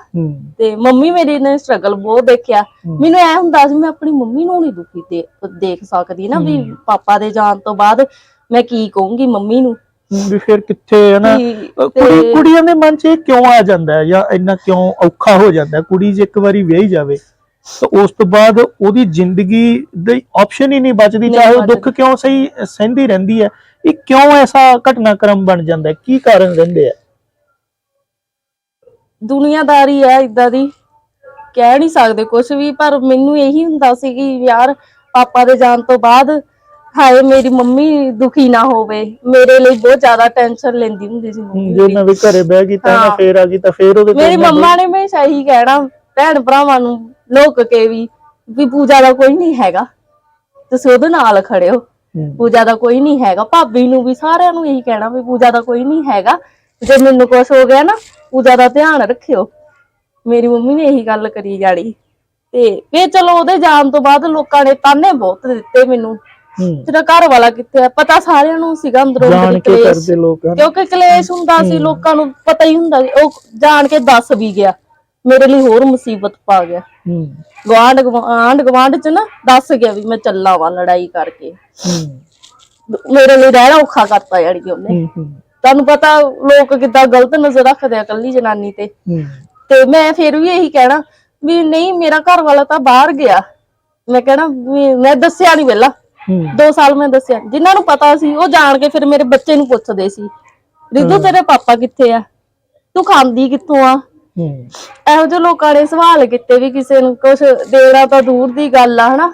ਤੇ ਮੰਮੀ ਮੇਰੀ ਨੇ ਸਟਰਗਲ ਬਹੁਤ ਦੇਖਿਆ। ਮੈਨੂੰ ਐ ਹੁੰਦਾ ਸੀ ਮੈਂ ਆਪਣੀ ਮੰਮੀ ਨੂੰ ਨਹੀਂ ਦੁਖੀ ਦੇ ਦੇਖ ਸਕਦੀ ਨਾ ਵੀ ਪਾਪਾ ਦੇ ਜਾਣ ਤੋਂ ਬਾਅਦ ਮੈਂ ਕੀ ਕਹੂੰਗੀ ਮੰਮੀ ਨੂੰ। ਵੀ ਫਿਰ ਕਿੱਥੇ ਹੈ ਨਾ ਕੁੜੀ ਕੁੜੀਆਂ ਦੇ ਮਨ 'ਚ ਇਹ ਕਿਉਂ ਆ ਜਾਂਦਾ ਹੈ ਜਾਂ ਇੰਨਾ ਕਿਉਂ ਔਖਾ ਹੋ ਜਾਂਦਾ? ਕੁੜੀ ਜੇ ਇੱਕ ਵਾਰੀ ਵਿਆਹੀ ਜਾਵੇ ਤਾਂ ਉਸ ਤੋਂ ਬਾਅਦ ਉਹਦੀ ਜ਼ਿੰਦਗੀ ਦੀ ਆਪਸ਼ਨ ਹੀ ਨਹੀਂ ਬਚਦੀ ਚਾਹੇ ਉਹ। ਦੁੱਖ ਕਿਉਂ ਸਹੀ ਸਹਿੰਦੀ ਰਹਿੰਦੀ ਹੈ ਇਹ ਕਿਉਂ ਐਸਾ ਘਟਨਾਕ੍ਰਮ ਬਣ ਜਾਂਦਾ ਹੈ? ਕੀ ਕਾਰਨ ਰਹਿੰਦੇ ਆ? ਦੁਨੀਆਦਾਰੀ ਹੈ ਇਦਾਂ ਦੀ। ਕਹਿ ਨਹੀਂ ਸਕਦੇ ਕੁਝ ਵੀ ਪਰ ਮੈਨੂੰ ਇਹੀ ਹੁੰਦਾ ਸੀ ਕਿ ਯਾਰ ਪਾਪਾ ਦੇ ਜਾਣ ਤੋਂ ਬਾਅਦ ਹਾਏ ਮੇਰੀ ਮੰਮੀ ਦੁਖੀ ਨਾ ਹੋਵੇ। ਮੇਰੇ ਲਈ ਬਹੁਤ ਜ਼ਿਆਦਾ ਟੈਨਸ਼ਨ ਲੈਂਦੀ ਹੁੰਦੀ ਸੀ ਮੰਮੀ ਜੇ ਮੈਂ ਵੀ ਘਰੇ ਬਹਿ ਗਈ ਤਾਂ ਨਾ। ਫੇਰ ਆ ਗਈ ਤਾਂ ਫੇਰ ਉਹਦੇ ਮੇਰੀ ਮੰਮਾ ਨੇ ਹਮੇਸ਼ਾ ਇਹੀ ਕਹਿਣਾ ਭੈਣ ਭਰਾਵਾਂ ਨੂੰ ਲੋਕ ਕੇ ਵੀ ਵੀ ਪੂਜਾ ਦਾ ਕੋਈ ਨਹੀਂ ਹੈਗਾ। ਤੁਸੀਂ ਉਹਦੇ ਨਾਲ ਖੜੇ ਹੋ। ਹੂੰ। ਪੂਜਾ ਦਾ ਕੋਈ ਨਹੀਂ ਹੈਗਾ। ਭਾਬੀ ਨੂੰ ਵੀ ਸਾਰਿਆਂ ਨੂੰ ਇਹੀ ਕਹਿਣਾ ਵੀ ਪੂਜਾ ਦਾ ਕੋਈ ਨਹੀਂ ਹੈਗਾ। ਜੇ ਮੈਨੂੰ ਕੁਝ ਹੋ ਗਿਆ ਨਾ ਪੂਜਾ ਦਾ ਧਿਆਨ ਰੱਖਿਓ। ਮੇਰੀ ਮੰਮੀ ਨੇ ਇਹੀ ਗੱਲ ਕਰੀ ਜਾਣੀ। ਤੇ ਫੇਰ ਚਲੋ ਉਹਦੇ ਜਾਣ ਤੋਂ ਬਾਅਦ ਲੋਕਾਂ ਨੇ ਤਾਨੇ ਬਹੁਤ ਦਿੱਤੇ ਮੈਨੂੰ। ਹੂੰ। ਤੇਰਾ ਘਰ ਵਾਲਾ ਕਿੱਥੇ ਆ ਪਤਾ ਸਾਰਿਆਂ ਨੂੰ ਸੀਗਾ ਅੰਦਰੋਂ ਜਾਣ ਕੇ ਕਰਦੇ ਲੋਕ ਕਿਉਂਕਿ ਕਲੇਸ਼ ਹੁੰਦਾ ਸੀ ਲੋਕਾਂ ਨੂੰ ਪਤਾ ਹੀ ਹੁੰਦਾ ਉਹ ਜਾਣ ਕੇ ਦੱਸ ਵੀ ਗਿਆ। ਮੇਰੇ ਲਈ ਹੋਰ ਮੁਸੀਬਤ ਪਾ ਗਿਆ। ਹੂੰ। ਗਵਾਂਡ ਗਵਾਂਡ ਗਵਾਂਡ ਚ ਨਾ ਦੱਸ ਗਿਆ ਵੀ ਮੈਂ ਚੱਲਾ ਵਾਂ ਲੜਾਈ ਕਰਕੇ। ਹੂੰ। ਮੇਰੇ ਲਈ ਰਹਿਣਾ ਔਖਾ ਕਰਤਾ ਯਾਰ ਕਿ ਉਹਨੇ। ਤੁਹਾਨੂੰ ਪਤਾ ਲੋਕ ਕਿੱਦਾਂ ਗਲਤ ਨਜ਼ਰ ਰੱਖਦੇ ਆ ਕੱਲੀ ਜਨਾਨੀ ਤੇ। ਤੇ ਮੈਂ ਫਿਰ ਵੀ ਇਹੀ ਕਹਿਣਾ ਵੀ ਨਹੀਂ ਮੇਰਾ ਘਰ ਵਾਲਾ ਤਾਂ ਬਾਹਰ ਗਿਆ। ਮੈਂ ਕਹਿਣਾ ਵੀ ਮੈਂ ਦੱਸਿਆ ਨਹੀਂ ਪਹਿਲਾਂ। ਹੂੰ। 2 ਸਾਲ ਮੈਂ ਦੱਸਿਆ। ਜਿਨ੍ਹਾਂ ਨੂੰ ਪਤਾ ਸੀ ਉਹ ਜਾਣ ਕੇ ਫਿਰ ਮੇਰੇ ਬੱਚੇ ਨੂੰ ਪੁੱਛਦੇ ਸੀ। ਰਿੱਧੂ ਤੇਰੇ ਪਾਪਾ ਕਿੱਥੇ ਆ? ਤੂੰ ਖਾਂਦੀ ਕਿੱਥੋਂ ਆ? ਇਹੋ ਜਿਹੇ ਲੋਕਾਂ ਨੇ ਸਵਾਲ ਕੀਤੇ ਵੀ ਕਿਸੇ ਨੂੰ ਕੁਝ ਦੇਣਾ ਤਾਂ ਦੂਰ ਦੀ ਗੱਲ ਆ ਹਨਾ?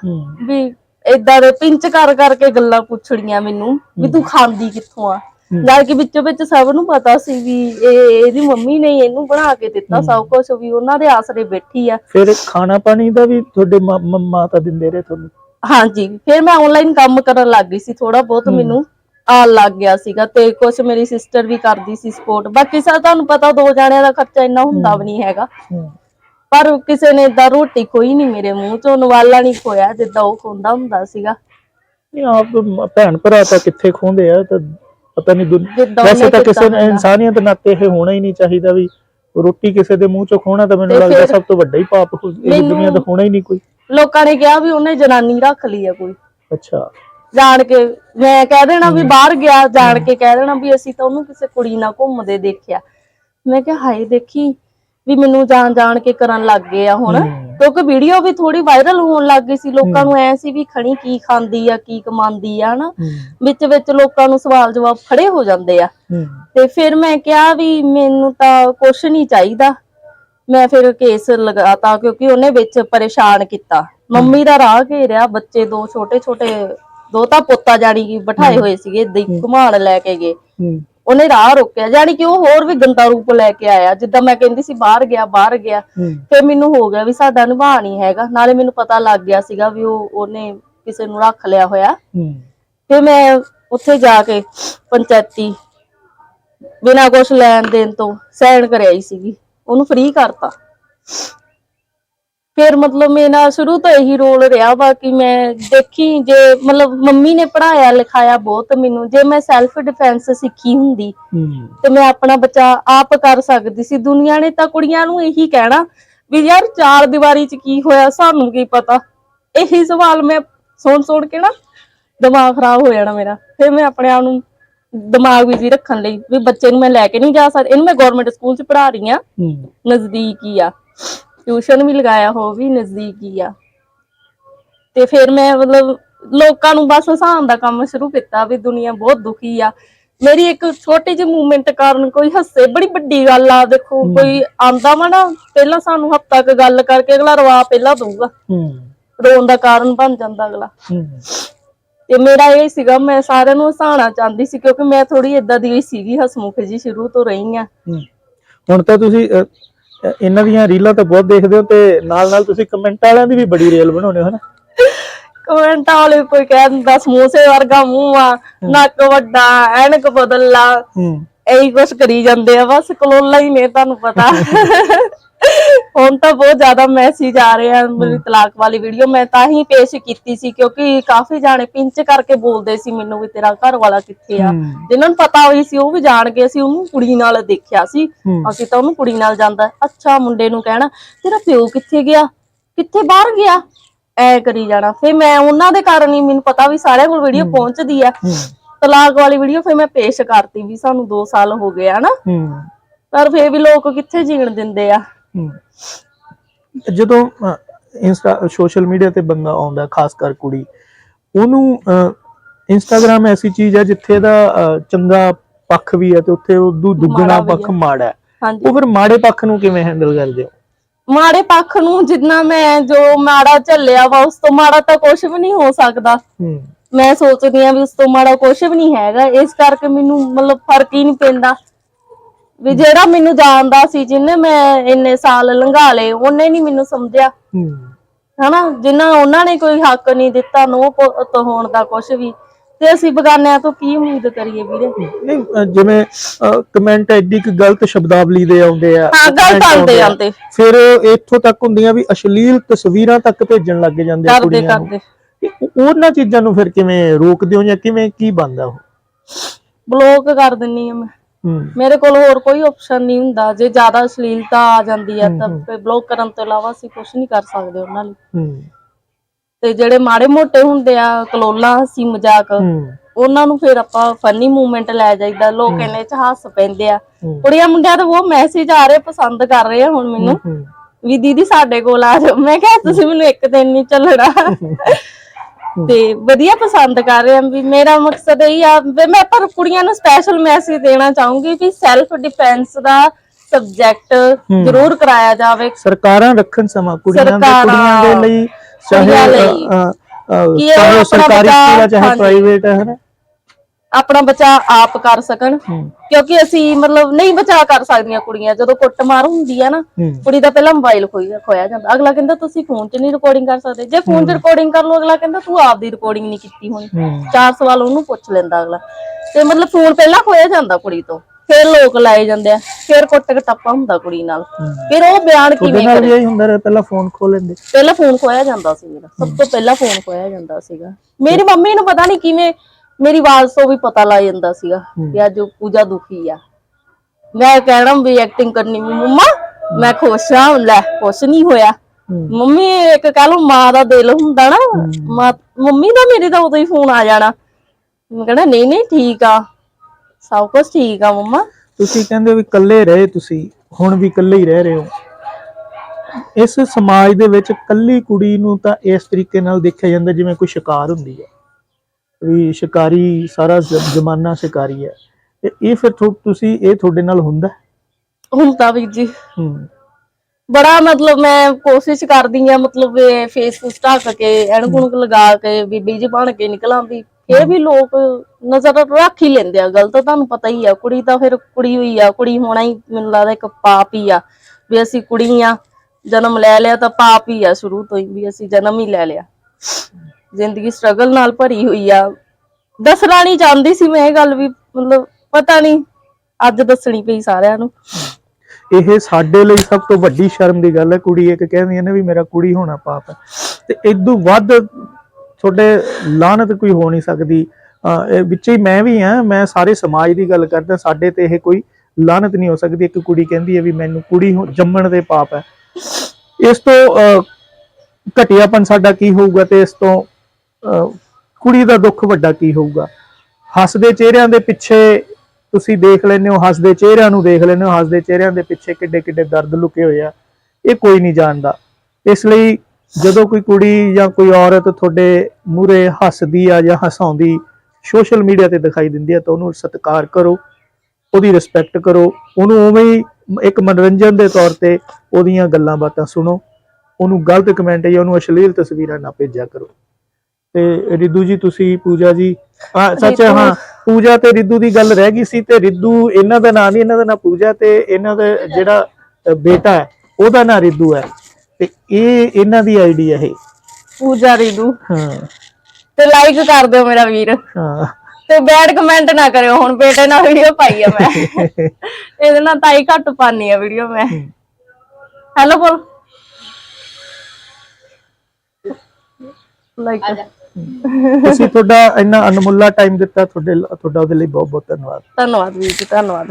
ਵੀ ਏਦਾਂ ਦੇ ਪਿੰਚ ਕਰ ਕਰਕੇ ਗੱਲਾਂ ਪੁੱਛਣੀਆਂ ਮੈਨੂੰ ਵੀ ਤੂੰ ਖਾਂਦੀ ਕਿੱਥੋਂ ਆ? ਜਦ ਕਿ ਵਿੱਚੋਂ ਵਿੱਚ ਸਭ ਨੂੰ ਪਤਾ ਸੀ ਵੀ ਇਹ ਇਹਦੀ ਮੰਮੀ ਨੇ ਇਹਨੂੰ ਬਣਾ ਕੇ ਦਿੱਤਾ ਸਭ ਕੁਝ ਵੀ ਉਹਨਾਂ ਦੇ ਆਸਰੇ ਬੈਠੀ ਆ। ਫਿਰ ਖਾਣਾ ਪਾਣੀ ਦਾ ਵੀ ਤੁਹਾਡੇ ਮਾਤਾ ਦਿੰਦੇ ਰਹੇ ਤੁਹਾਨੂੰ? ਹਾਂਜੀ ਫਿਰ ਮੈਂ ਆਨਲਾਈਨ ਕੰਮ ਕਰਨ ਲੱਗ ਗਈ ਸੀ ਥੋੜਾ ਬਹੁਤ ਮੈਨੂੰ। ਆਣ ਲੱਗ ਗਿਆ ਸੀਗਾ ਤੇ ਕੁਝ ਮੇਰੀ ਸਿਸਟਰ ਵੀ ਕਰਦੀ ਸੀ ਸਪੋਰਟ ਬਾਕੀ ਸਾ ਤੁਹਾਨੂੰ ਪਤਾ ਦੋ ਜਾਣਿਆਂ ਦਾ ਖਰਚਾ ਇੰਨਾ ਹੁੰਦਾ ਵੀ ਨਹੀਂ ਹੈਗਾ। ਪਰ ਕਿਸੇ ਨੇ ਏਦਾਂ ਰੋਟੀ ਕੋਈ ਨਹੀਂ ਮੇਰੇ ਮੂੰਹ ਚੋਂ ਨਵਾਲਾ ਨਹੀਂ ਖੋਇਆ ਜਿੱਦਾਂ ਉਹ ਖੁੰਦਾ ਹੁੰਦਾ ਸੀਗਾ। ਇਹ ਆਪ ਭੈਣ ਭਰਾ ਤਾਂ ਕਿੱਥੇ ਖੋਂਦੇ ਆ ਤਾਂ ਪਤਾ ਨਹੀਂ ਵੈਸੇ ਤਾਂ ਕਿਸੇ। ਇਨਸਾਨੀਅਤ ਨਾਤੇ ਇਹ ਹੋਣਾ ਹੀ ਨਹੀਂ ਚਾਹੀਦਾ ਵੀ ਰੋਟੀ ਕਿਸੇ ਦੇ ਮੂੰਹ ਚੋਂ ਖੋਣਾ ਤਾਂ ਮੈਨੂੰ ਲੱਗਦਾ ਸਭ ਤੋਂ ਵੱਡਾ ਹੀ ਪਾਪ ਮੈਨੂੰ- ਦੁਨੀਆ ਦਾ ਹੋਣਾ ਹੀ ਨਹੀਂ ਕੋਈ। ਲੋਕਾਂ ਨੇ ਕਿਹਾ ਵੀ ਉਹਨੇ ਜਨਾਨੀ ਰੱਖ ਲਈ ਆ ਕੋਈ। ਅੱਛਾ। ਜਾਣ ਕੇ ਮੈਂ ਕਹਿ ਦੇਣਾ ਵੀ ਬਾਹਰ ਗਿਆ ਜਾਣ ਕੇ ਕਹਿ ਦੇਣਾ ਵੀ ਅਸੀਂ ਤਾਂ ਉਹਨੂੰ ਕਿਸੇ ਕੁੜੀ ਨਾਲ ਘੁੰਮਦੇ ਦੇਖਿਆ। ਮੈਂ ਕਿਹਾ ਹਾਏ ਦੇਖੀ ਵੀ ਮੈਨੂੰ ਜਾਣ ਜਾਣ ਕੇ ਕਰਨ ਲੱਗ ਗਏ ਆ ਹੁਣ। ਕਿਉਂਕਿ ਵੀਡੀਓ ਵੀ ਥੋੜੀ ਵਾਇਰਲ ਹੋਣ ਲੱਗ ਗਈ ਸੀ ਲੋਕਾਂ ਨੂੰ ਐ ਸੀ ਵੀ ਖਣੀ ਕੀ ਖਾਂਦੀ ਆ ਕੀ ਕਮਾਉਂਦੀ ਆ ਹਨਾ। ਵਿੱਚ ਵਿੱਚ ਲੋਕਾਂ ਨੂੰ ਸਵਾਲ ਜਵਾਬ ਖੜੇ ਹੋ ਜਾਂਦੇ ਆ। ਤੇ ਫਿਰ ਮੈਂ ਕਿਹਾ ਵੀ ਮੈਨੂੰ ਤਾਂ ਕੁਛ ਨਹੀਂ ਚਾਹੀਦਾ। ਮੈਂ ਫਿਰ ਕੇਸ ਲਗਾਤਾ ਕਿਉਂਕਿ ਉਹਨੇ ਵਿੱਚ ਪਰੇਸ਼ਾਨ ਕੀਤਾ। ਮੰਮੀ ਦਾ ਰਾਹ ਘੇਰਿਆ ਬੱਚੇ ਦੋ ਛੋਟੇ ਛੋਟੇ ਦੋ ਤਾਂ ਪੋਤਾ ਜਾਣੀ ਕਿ ਬਿਠਾਏ ਹੋਏ ਸੀਗੇ ਏਦਾਂ ਹੀ ਘੁਮਾਣ ਲੈ ਕੇ ਗਏ। ਹੂੰ। ਉਹਨੇ ਰਾਹ ਰੋਕਿਆ ਜਾਣੀ ਕਿ ਉਹ ਹੋਰ ਵੀ ਗੰਦਾ ਰੂਪ ਲੈ ਕੇ ਆਇਆ। ਜਿੱਦਾਂ ਮੈਂ ਕਹਿੰਦੀ ਸੀ ਬਾਹਰ ਗਿਆ ਬਾਹਰ ਗਿਆ। ਹੂੰ। ਫਿਰ ਮੈਨੂੰ ਹੋ ਗਿਆ ਵੀ ਸਾਡਾ ਨਿਭਾ ਨਹੀਂ ਹੈਗਾ। ਨਾਲੇ ਮੈਨੂੰ ਪਤਾ ਲੱਗ ਗਿਆ ਸੀਗਾ ਵੀ ਉਹ ਉਹਨੇ ਕਿਸੇ ਨੂੰ ਰੱਖ ਲਿਆ ਹੋਇਆ। ਹੂੰ। ਫਿਰ ਮੈਂ ਉੱਥੇ ਜਾ ਕੇ ਪੰਚਾਇਤੀ ਬਿਨਾਂ ਕੁਝ ਲੈਣ ਦੇਣ ਤੋਂ ਸਾਈਨ ਕਰਿਆਈ ਸੀਗੀ। ਉਹਨੂੰ ਫ੍ਰੀ ਕਰਤਾ। ਫਿਰ ਮਤਲਬ ਮੇਰਾ ਸ਼ੁਰੂ ਤੋਂ ਇਹੀ ਰੋਲ ਰਿਹਾ ਵਾ ਕਿ ਮੈਂ ਦੇਖੀ ਜੇ ਮਤਲਬ ਮੰਮੀ ਨੇ ਪੜਾਇਆ ਲਿਖਾਇਆ ਬਹੁਤ ਮੈਨੂੰ ਜੇ ਮੈਂ ਸੈਲਫ ਡਿਫੈਂਸ ਸਿੱਖੀ ਹੁੰਦੀ ਤੇ ਮੈਂ ਆਪਣਾ ਬੱਚਾ ਆਪ ਕਰ ਸਕਦੀ ਸੀ। ਦੁਨੀਆ ਨੇ ਤਾਂ ਕੁੜੀਆਂ ਨੂੰ ਇਹੀ ਕਹਿਣਾ ਵੀ ਯਾਰ ਚਾਰ ਦੀਵਾਰੀ 'ਚ ਕੀ ਹੋਇਆ ਸਾਨੂੰ ਕੀ ਪਤਾ? ਇਹੀ ਸਵਾਲ ਮੈਂ ਸੁਣ ਸੁਣ ਕੇ ਨਾ ਦਿਮਾਗ ਖਰਾਬ ਹੋ ਜਾਣਾ ਮੇਰਾ। ਫਿਰ ਮੈਂ ਆਪਣੇ ਆਪ ਨੂੰ ਦਿਮਾਗ ਹੀ ਰੱਖਣ ਲਈ ਵੀ ਬੱਚੇ ਨੂੰ ਮੈਂ ਲੈ ਕੇ ਨਹੀਂ ਜਾ ਸਕਦੀ। ਇਹਨੂੰ ਮੈਂ ਗਵਰਨਮੈਂਟ ਸਕੂਲ 'ਚ ਪੜ੍ਹਾ ਰਹੀ ਆ ਨਜ਼ਦੀਕ ਹੀ ਆ। ਟਿਊਸ਼ਨ ਵੀ ਲਗਾਇਆ ਹੋ ਵੀ ਨਜ਼ਦੀਕ ਹੀ ਆ। ਤੇ ਫਿਰ ਮੈਂ ਮਤਲਬ ਲੋਕਾਂ ਨੂੰ ਬਸ ਹਸਾਉਣ ਦਾ ਕੰਮ ਸ਼ੁਰੂ ਕੀਤਾ ਵੀ ਦੁਨੀਆ ਬਹੁਤ ਦੁਖੀ ਆ। ਮੇਰੀ ਇੱਕ ਛੋਟੀ ਜਿਹੀ ਮੂਵਮੈਂਟ ਕਾਰਨ ਕੋਈ ਹੱਸੇ ਬੜੀ ਵੱਡੀ ਗੱਲ ਆ ਦੇਖੋ ਕੋਈ ਆਂਦਾ ਵਾ ਨਾ ਪਹਿਲਾਂ ਸਾਨੂੰ ਹਫਤਾ ਕ ਗੱਲ ਕਰਕੇ ਅਗਲਾ ਰਵਾ ਪਹਿਲਾਂ ਦਊਗਾ। ਹੂੰ। ਰੋਣ ਦਾ ਕਾਰਨ ਬਣ ਜਾਂਦਾ ਅਗਲਾ। ਹੂੰ। ਤੇ ਮੇਰਾ ਇਹ ਸੀਗਾ ਮੈਂ ਸਾਰਿਆਂ ਨੂੰ ਹਸਾਉਣਾ ਚਾਹੁੰਦੀ ਸੀ ਕਿਉਂਕਿ ਮੈਂ ਥੋੜੀ ਇਦਾਂ ਦੀ ਸੀਗੀ ਹਸਮੁਖ ਜੀ ਸ਼ੁਰੂ ਤੋਂ ਰਹੀ ਆ। ਹੂੰ। ਹੁਣ ਤਾਂ ਤੁਸੀਂ ਇਹਨਾਂ ਦੀਆਂ ਰੀਲਾਂ ਤਾਂ ਬਹੁਤ ਦੇਖਦੇ ਹੋ ਤੇ ਨਾਲ ਨਾਲ ਤੁਸੀਂ ਕਮੈਂਟ ਵਾਲਿਆਂ ਦੀ ਵੀ ਬੜੀ ਰੀਲ ਬਣਾਉਂਦੇ ਹੋ ਹਨਾ? ਕਮੈਂਟਾਂ ਵਾਲੇ ਕੋਈ ਕਹਿ ਦਿੰਦਾ ਸਮੋਸੇ ਵਰਗਾ ਮੂੰਹ ਆ ਨੱਕ ਵੱਡਾ ਐਨਕ ਬਦਲ ਲਾ ਹੂੰ। ਇਹੀ ਕੁਛ ਕਰੀ ਜਾਂਦੇ ਆ ਬਸ ਕਲੋਲਾ ਹੀ ਨੇ ਤੁਹਾਨੂੰ ਪਤਾ। ਹੁਣ ਤਾਂ ਬਹੁਤ ਜ਼ਿਆਦਾ ਮੈਸੇਜ ਆ ਰਹੇ ਆ ਮੇਰੀ ਤਲਾਕ ਵਾਲੀ ਵੀਡੀਓ ਮੈਂ ਤਾਂ ਹੀ ਪੇਸ਼ ਕੀਤੀ ਸੀ ਕਿਉਂਕਿ ਕਾਫੀ ਜਾਣੇ ਪਿੰਚ ਕਰਕੇ ਬੋਲਦੇ ਸੀ ਮੈਨੂੰ ਵੀ ਤੇਰਾ ਘਰ ਵਾਲਾ ਕਿੱਥੇ ਆ। ਜਿਨ੍ਹਾਂ ਨੂੰ ਪਤਾ ਹੋਈ ਸੀ ਉਹ ਵੀ ਜਾਣ ਕੇ ਅਸੀਂ ਉਹਨੂੰ ਕੁੜੀ ਨਾਲ ਦੇਖਿਆ ਸੀ। ਅਸੀਂ ਤਾਂ ਉਹਨੂੰ ਕੁੜੀ ਨਾਲ ਜਾਂਦਾ ਅੱਛਾ ਮੁੰਡੇ ਨੂੰ ਕਹਿਣਾ ਤੇਰਾ ਪਿਓ ਕਿੱਥੇ ਗਿਆ? ਕਿੱਥੇ ਬਾਹਰ ਗਿਆ? ਐ ਕਰੀ ਜਾਣਾ। ਫੇ ਮੈਂ ਉਹਨਾਂ ਦੇ ਕਾਰਨ ਹੀ ਮੈਨੂੰ ਪਤਾ ਵੀ ਸਾਰਿਆਂ ਕੋਲ ਵੀਡੀਓ ਪਹੁੰਚਦੀ ਆ। ਤਲਾਕ ਵਾਲੀ ਵੀਡੀਓ ਫੇ ਮੈਂ ਪੇਸ਼ ਕਰਤੀ ਵੀ ਸਾਨੂੰ 2 ਸਾਲ ਹੋ ਗਏ ਆ ਨਾ। ਹੂੰ। ਪਰ ਫੇ ਵੀ ਲੋਕ ਕਿੱਥੇ ਜੀਣ ਦਿੰਦੇ ਆ। ਜਦੋਂ ਅ, ਇੰਸਟਾ ਸੋਸ਼ਲ ਮੀਡੀਆ ਤੇ ਬੰਦਾ ਆਉਂਦਾ ਖਾਸ ਕਰ ਕੁੜੀ ਉਹਨੂੰ ਇੰਸਟਾਗ੍ਰam ਐਸੀ ਚੀਜ਼ ਹੈ ਜਿੱਥੇ ਦਾ ਅ, ਚੰਗਾ ਪੱਖ ਵੀ ਹੈ ਤੇ ਉੱਥੇ ਉਹ ਦੂ- ਦੁੱਗਣਾ ਮਾੜਾ ਵੀ ਪੱਖ ਹੈ। ਮਾੜਾ। ਹੈ ਹਾਂਜੀ। ਉਹ ਫਿਰ ਮਾੜੇ ਪੱਖ ਨੂੰ ਕਿਵੇਂ ਹੈਂਡਲ ਕਰਦੇ ਹੋ? ਮਾੜੇ ਪੱਖ ਨੂੰ ਜਿੰਨਾ ਮੈਂ ਜੋ ਮਾੜਾ ਝੱਲਿਆ ਵਾ ਉਸ ਤੋਂ ਮਾੜਾ ਤਾਂ ਕੁਝ ਵੀ ਨਹੀਂ ਹੋ ਸਕਦਾ। ਹੂੰ। ਮੈਂ ਸੋਚਦੀ ਆ ਵੀ ਉਸ ਤੋਂ ਮਾੜਾ ਕੁਝ ਵੀ ਨਹੀਂ ਹੈਗਾ ਇਸ ਕਰਕੇ ਮੈਨੂੰ ਮਤਲਬ ਫ਼ਰਕ ਹੀ ਨਹੀਂ ਪੈਂਦਾ। ਵੀ ਜਿਹੜਾ ਮੈਨੂੰ ਜਾਣਦਾ ਸੀ ਜਿਹਨੇ ਮੈਂ ਇੰਨੇ ਸਾਲ ਲੰਘਾ ਲਏ ਉਹਨੇ ਨਹੀਂ ਮੈਨੂੰ ਸਮਝਿਆ। ਹਨਾ? ਜਿੰਨਾ ਉਹਨਾਂ ਨੇ ਕੋਈ ਹੱਕ ਨਹੀਂ ਦਿੱਤਾ ਨੋ ਪੁੱਤ ਹੋਣ ਦਾ ਕੁਝ ਵੀ। ਤੇ ਅਸੀਂ ਬਗਾਨਿਆਂ ਤੋਂ ਕੀ ਉਮੀਦ ਕਰੀਏ ਵੀਰੇ? ਨਹੀਂ ਜਿਵੇਂ ਕਮੈਂਟ ਐਡੀ ਕਿ ਗਲਤ ਸ਼ਬਦਾਵਲੀ ਦੇ ਆਉਂਦੇ ਆ ਹਾਂ ਗਲਤ ਆਉਂਦੇ ਆ। ਆਂਦੇ ਫਿਰ ਇੱਥੋਂ ਤੱਕ ਹੁੰਦੀਆਂ ਵੀ ਅਸ਼ਲੀਲ ਤਸਵੀਰਾਂ ਤੱਕ ਭੇਜਣ ਲੱਗ ਜਾਂਦੇ ਕਰਦੇ ਕੁੜੀਆਂ ਨੂੰ। ਕਰਦੇ। ਤੇ ਉਹਨਾਂ ਚੀਜ਼ਾਂ ਨੂੰ ਫਿਰ ਕਿਵੇਂ ਰੋਕਦੇ ਹੋ ਜਾਂ ਕਿਵੇਂ ਕੀ ਬੰਦਾ ਉਹ? ਬਲੌਕ ਕਰ ਦਿੰਨੀ ਆ ਮੈਂ। ਮੇਰੇ ਕੋਲ ਹੋਰ ਕੋਈ ਆਪਸ਼ਨ ਨਹੀਂ ਹੁੰਦਾ। ਜੇ ਜ਼ਿਆਦਾ ਅਸ਼ਲੀਲਤਾ ਆ ਜਾਂਦੀ ਆ ਤਾਂ ਫਿਰ ਬਲੌਕ ਕਰਨ ਤੋਂ ਇਲਾਵਾ ਅਸੀਂ ਕੁਝ ਨਹੀਂ ਕਰ ਸਕਦੇ ਉਹਨਾਂ ਲਈ। ਤੇ ਜਿਹੜੇ ਮਾੜੇ ਮੋਟੇ ਹੁੰਦੇ ਆ ਕਲੋਲਾ ਹਸੀ ਮਜ਼ਾਕ ਉਹਨਾਂ ਨੂੰ ਫਿਰ ਆਪਾਂ ਫਨੀ ਮੂਵਮੈਂਟ ਲੈ ਜਾਈਦਾ। ਲੋਕ ਇਹਨੇ ਚ ਹੱਸ ਪੈਂਦੇ ਆ। ਕੁੜੀਆਂ ਮੁੰਡਿਆਂ ਤੋਂ ਉਹ ਮੈਸੇਜ ਆ ਰਹੇ ਪਸੰਦ ਕਰ ਰਹੇ ਆ ਹੁਣ ਮੈਨੂੰ। ਵੀ ਦੀਦੀ ਸਾਡੇ ਕੋਲ ਆ ਜਾਓ। ਮੈਂ ਕਿਹਾ ਤੁਸੀਂ ਮੈਨੂੰ ਇੱਕ ਦਿਨ ਨਹੀਂ ਚੱਲਣਾ। ਤੇ ਵਧੀਆ ਪਸੰਦ ਕਰ ਰਹੇ ਆ ਵੀ ਮੇਰਾ ਮਕਸਦ ਇਹ ਆ ਵੀ ਮੈਂ ਪਰ ਕੁੜੀਆਂ ਨੂੰ ਸਪੈਸ਼ਲ ਮੈਸੇਜ ਦੇਣਾ ਚਾਹੂੰਗੀ ਵੀ ਸੈਲਫ ਡਿਫੈਂਸ ਦਾ ਸਬਜੈਕਟ ਜ਼ਰੂਰ ਕਰਾਇਆ ਜਾਵੇ। ਸਰਕਾਰਾਂ ਰੱਖਣ ਸਮਾਂ ਕੁੜੀਆਂ ਦੇ ਸਰਕਾਰਾਂ, ਕੁੜੀਆਂ ਦੇ ਲਈ ਚਾਹੇ ਕਿ ਸਰਕਾਰੀ ਸਕੂਲ ਚਾਹੇ। ਪ੍ਰਾਈਵੇਟ ਹੈ ਹਨਾ? ਆਪਣਾ ਬਚਾ ਆਪ ਕਰ ਸਕਣ। ਕਿਉਂਕਿ ਅਸੀਂ ਮਤਲਬ ਨਹੀਂ ਬਚਾ ਕਰ ਸਕਦੀਆਂ ਕੁੜੀਆਂ। ਜਦੋਂ ਕੁੱਟਮਾਰ ਹੁੰਦੀ ਆ ਨਾ ਕੁੜੀ ਦਾ ਪਹਿਲਾਂ ਮੋਬਾਈਲ ਖੋਇਆ ਜਾਂਦਾ। ਅਗਲਾ ਕਹਿੰਦਾ ਤੁਸੀਂ ਫੋਨ 'ਚ ਨਹੀਂ ਰਿਕਾਰਡਿੰਗ ਕਰ ਸਕਦੇ। ਜੇ ਫੋਨ 'ਚ ਰਿਕਾਰਡਿੰਗ ਕਰ ਲਓ ਅਗਲਾ ਕਹਿੰਦਾ ਤੂੰ ਆਪਦੀ ਰਿਕਾਰਡਿੰਗ ਨਹੀਂ ਕੀਤੀ ਹੋਣੀ। ਚਾਰ ਸਵਾਲ ਉਹਨੂੰ ਪੁੱਛ ਲੈਂਦਾ ਅਗਲਾ। ਤੇ ਮਤਲਬ ਫੋਨ ਪਹਿਲਾਂ ਖੋਇਆ ਜਾਂਦਾ ਕੁੜੀ ਤੋਂ। ਫਿਰ ਲੋਕ ਲਾਏ ਜਾਂਦੇ ਆ। ਫਿਰ ਕੁੱਟ ਕਟੱਪਾ ਹੁੰਦਾ ਕੁੜੀ ਨਾਲ। ਫਿਰ ਉਹ ਬਿਆਨ ਕਿਵੇਂ ਕਰੇ? ਇਹੀ ਹੁੰਦਾ ਰਿਹਾ ਪਹਿਲਾਂ ਫੋਨ ਖੋਲ ਲੈਂਦੇ। ਪਹਿਲਾਂ ਫੋਨ ਖੋਇਆ ਜਾਂਦਾ ਸੀ ਮੇਰਾ ਸਭ ਤੋਂ ਪਹਿਲਾਂ ਫੋਨ ਖੋਇਆ ਜਾਂਦਾ ਸੀਗਾ। ਮੇਰੀ ਮੰਮੀ ਨੂੰ ਪਤਾ ਨਹੀਂ ਕਿਵੇਂ ਮੇਰੀ ਆਵਾਜ਼ ਤੋਂ ਵੀ ਪਤਾ ਲੱਗ ਜਾਂਦਾ ਸੀਗਾ ਕਿ ਅੱਜ ਪੂਜਾ ਦੁਖੀ ਆ। ਮੈਂ ਕਹਿਣਾ ਵੀ ਐਕਟਿੰਗ ਕਰਨੀ ਵੀ ਮੰਮਾ ਮੈਂ ਖੁਸ਼ ਆ ਲੈ ਕੁਛ ਨਹੀਂ ਹੋਇਆ। ਮੰਮੀ ਇੱਕ ਕਹ ਲਓ ਮਾਂ ਦਾ ਦਿਲ ਹੁੰਦਾ ਨਾ ਮੰਮੀ ਦਾ ਮੇਰੇ ਦਾ ਉਦੋਂ ਹੀ ਫੋਨ ਆ ਜਾਣਾ। ਮੈਂ ਕਹਿਣਾ ਨਹੀਂ ਨਹੀਂ ਠੀਕ ਆ। ਸਭ ਕੁਝ ਠੀਕ ਆ ਮੰਮਾ। ਤੁਸੀਂ ਕਹਿੰਦੇ ਵੀ ਇਕੱਲੇ ਰਹੇ ਤੁਸੀਂ ਹੁਣ ਵੀ ਇਕੱਲੇ ਹੀ ਰਹਿ ਰਹੇ ਹੋ। ਇਸ ਸਮਾਜ ਦੇ ਵਿੱਚ ਇਕੱਲੀ ਕੁੜੀ ਨੂੰ ਤਾਂ ਇਸ ਤਰੀਕੇ ਨਾਲ ਦੇਖਿਆ ਜਾਂਦਾ ਜਿਵੇਂ ਕੋਈ ਸ਼ਿਕਾਰ ਹੁੰਦੀ ਹੈ। ਵੀ ਸ਼ਿਕਾਰੀ ਸਾਰਾ ਜ਼ਮਾਨਾ ਸ਼ਿਕਾਰੀ ਹੈ। ਤੇ ਇਹ ਫਿਰ ਤੁਸੀਂ ਇਹ ਤੁਹਾਡੇ ਨਾਲ ਹੁੰਦਾ? ਹੁੰਦਾ ਵੀ ਜੀ। ਹੂੰ। ਬੜਾ ਮਤਲਬ ਮੈਂ ਕੋਸ਼ਿਸ਼ ਕਰਦੀ ਆ ਮਤਲਬ ਫੇਸਬੁੱਕ ਢੱਕ ਕੇ ਐਨਕ ਉਣਕ ਲਗਾ ਕੇ ਬੀਬੀ ਜੀ ਬਣ ਕੇ ਨਿਕਲਾਂ ਵੀ। ਇਹ ਵੀ ਲੋਕ ਨਜ਼ਰ ਰੱਖ ਹੀ ਲੈਂਦੇ ਆ ਗਲਤ ਤੁਹਾਨੂੰ ਪਤਾ ਹੀ ਆ ਕੁੜੀ ਤਾਂ ਫਿਰ ਕੁੜੀ ਹੋਈ ਆ ਕੁੜੀ ਹੋਣਾ ਹੀ ਮੈਨੂੰ ਲੱਗਦਾ ਇੱਕ ਪਾਪ ਹੀ ਆ ਵੀ ਅਸੀਂ ਕੁੜੀ ਆ ਜਨਮ ਲੈ ਲਿਆ ਤਾਂ ਪਾਪ ਹੀ ਆ ਸ਼ੁਰੂ ਤੋਂ ਹੀ ਵੀ ਅਸੀਂ ਜਨਮ ਹੀ ਲੈ ਲਿਆ। ਜ਼ਿੰਦਗੀ ਸਟਰਗਲ ਨਾਲ ਭਰੀ ਹੋਈ ਆ। ਦੱਸਣਾ ਨਹੀਂ ਚਾਹੁੰਦੀ ਸੀ ਮੈਂ ਇਹ ਗੱਲ ਵੀ ਮਤਲਬ ਪਤਾ ਨਹੀਂ ਅੱਜ ਦੱਸਣੀ ਪਈ ਸਾਰਿਆਂ ਨੂੰ। ਇਹ ਸਾਡੇ ਲਈ ਸਭ ਤੋਂ ਵੱਡੀ ਸ਼ਰਮ ਦੀ ਗੱਲ ਹੈ। ਕੁੜੀ ਇੱਕ ਕਹਿੰਦੀ ਹੈ ਵੀ ਮੇਰਾ ਕੁੜੀ ਹੋਣਾ ਪਾਪ ਹੈ। ਤੇ ਇਦੋਂ ਵੱਧ ਤੁਹਾਡੇ ਲਾਹਨਤ ਕੋਈ ਹੋ ਨਹੀਂ ਸਕਦੀ। ਵਿੱਚ ਹੀ ਮੈਂ ਵੀ ਹਾਂ ਮੈਂ ਸਾਰੇ ਸਮਾਜ ਦੀ ਗੱਲ ਕਰਦਾ ਸਾਡੇ ਤੇ ਇਹ ਕੋਈ ਲਾਹਨਤ ਨਹੀਂ ਹੋ ਸਕਦੀ। ਇੱਕ ਕੁੜੀ ਕਹਿੰਦੀ ਹੈ ਵੀ ਮੈਨੂੰ ਕੁੜੀ ਜੰਮਣ ਦੇ ਪਾਪ ਹੈ। ਇਸ ਤੋਂ ਅਹ, ਘਟੀਆਪਨ ਸਾਡਾ ਕੀ ਹੋਊਗਾ ਤੇ ਇਸ ਤੋਂ ਕੁੜੀ ਦਾ ਦੁੱਖ ਵੱਡਾ ਕੀ ਹੋਊਗਾ? ਹੱਸਦੇ ਚਿਹਰਿਆਂ ਦੇ ਪਿੱਛੇ ਤੁਸੀਂ ਦੇਖ ਲੈਂਦੇ ਹੋ, ਹੱਸਦੇ ਚਿਹਰਿਆਂ ਨੂੰ ਦੇਖ ਲੈਂਦੇ ਹੋ, ਹੱਸਦੇ ਚਿਹਰਿਆਂ ਦੇ ਪਿੱਛੇ ਕਿੱਡੇ ਕਿੱਡੇ ਦਰਦ ਲੁਕੇ ਹੋਏ ਆ। ਇਹ ਕੋਈ ਨਹੀਂ ਜਾਣਦਾ। ਇਸ ਲਈ ਜਦੋਂ ਕੋਈ ਕੁੜੀ ਜਾਂ ਕੋਈ ਔਰਤ ਤੁਹਾਡੇ ਮੂਹਰੇ ਹੱਸਦੀ ਆ ਜਾਂ ਹਸਾਉਂਦੀ ਸੋਸ਼ਲ ਮੀਡੀਆ ਤੇ ਦਿਖਾਈ ਦਿੰਦੀ ਆ, ਤਾਂ ਉਹਨੂੰ ਸਤਿਕਾਰ ਕਰੋ, ਉਹਦੀ ਰਿਸਪੈਕਟ ਕਰੋ, ਉਹਨੂੰ ਉਵੇਂ ਹੀ ਇੱਕ ਮਨੋਰੰਜਨ ਦੇ ਤੌਰ ਤੇ ਉਹਦੀਆਂ ਗੱਲਾਂ ਬਾਤਾਂ ਸੁਣੋ, ਉਹਨੂੰ ਗਲਤ ਕਮੈਂਟ ਜਾਂ ਉਹਨੂੰ ਅਸ਼ਲੀਲ ਤਸਵੀਰਾਂ ਨਾ ਭੇਜਿਆ ਕਰੋ। ਤੇ ਰਿੱਧੂ ਜੀ ਤੁਸੀਂ ਪੂਜਾ ਜੀ। ਹਾਂ ਸੱਚ ਰਿੱਧੂ- ਹਾਂ ਪੂਜਾ ਤੇ ਰਿੱਧੂ ਦੀ ਗੱਲ ਰਹਿ ਗਈ ਸੀ ਤੇ ਰਿੱਧੂ ਇਹਨਾਂ ਦਾ ਨਾਂ ਨਹੀਂ ਇਹਨਾਂ ਦਾ ਨਾਂ ਪੂਜਾ ਤੇ ਇਹਨਾਂ ਦਾ ਜਿਹੜਾ ਬੇਟਾ ਹੈ ਉਹਦਾ ਨਾਂ ਰਿੱਧੂ ਹੈ। ਤੇ ਇਹ ਇਹਨਾਂ ਦੀ ਆਈਡੀ ਹੈ ਇਹ। ਪੂਜਾ ਰੀਦੂ। ਹਾਂ। ਤੇ ਲਾਈਕ ਕਰ ਦਿਓ ਮੇਰਾ ਵੀਰ। ਹਾਂ। ਤੇ ਬੈਡ ਕਮੈਂਟ ਨਾ ਕਰਿਓ ਹੁਣ ਬੇਟੇ ਨਾਲ ਵੀਡੀਓ ਪਾਈ ਆ ਮੈਂ। ਇਹਦੇ ਨਾਲ ਤਾਈ ਘੱਟ ਪਾਣੀ ਆ ਵੀਡੀਓ ਮੈਂ। ਹੈਲੋ ਬੋਲ। ਲਾਈਕ ਤੁਸੀਂ ਤੁਹਾਡਾ ਇੰਨਾ ਅਨਮੁੱਲਾ ਟਾਈਮ ਦਿੱਤਾ, ਤੁਹਾਡੇ ਤੁਹਾਡਾ ਉਹਦੇ ਲਈ ਬਹੁਤ ਬਹੁਤ ਧੰਨਵਾਦ। ਧੰਨਵਾਦ ਵੀਰ ਜੀ, ਧੰਨਵਾਦ।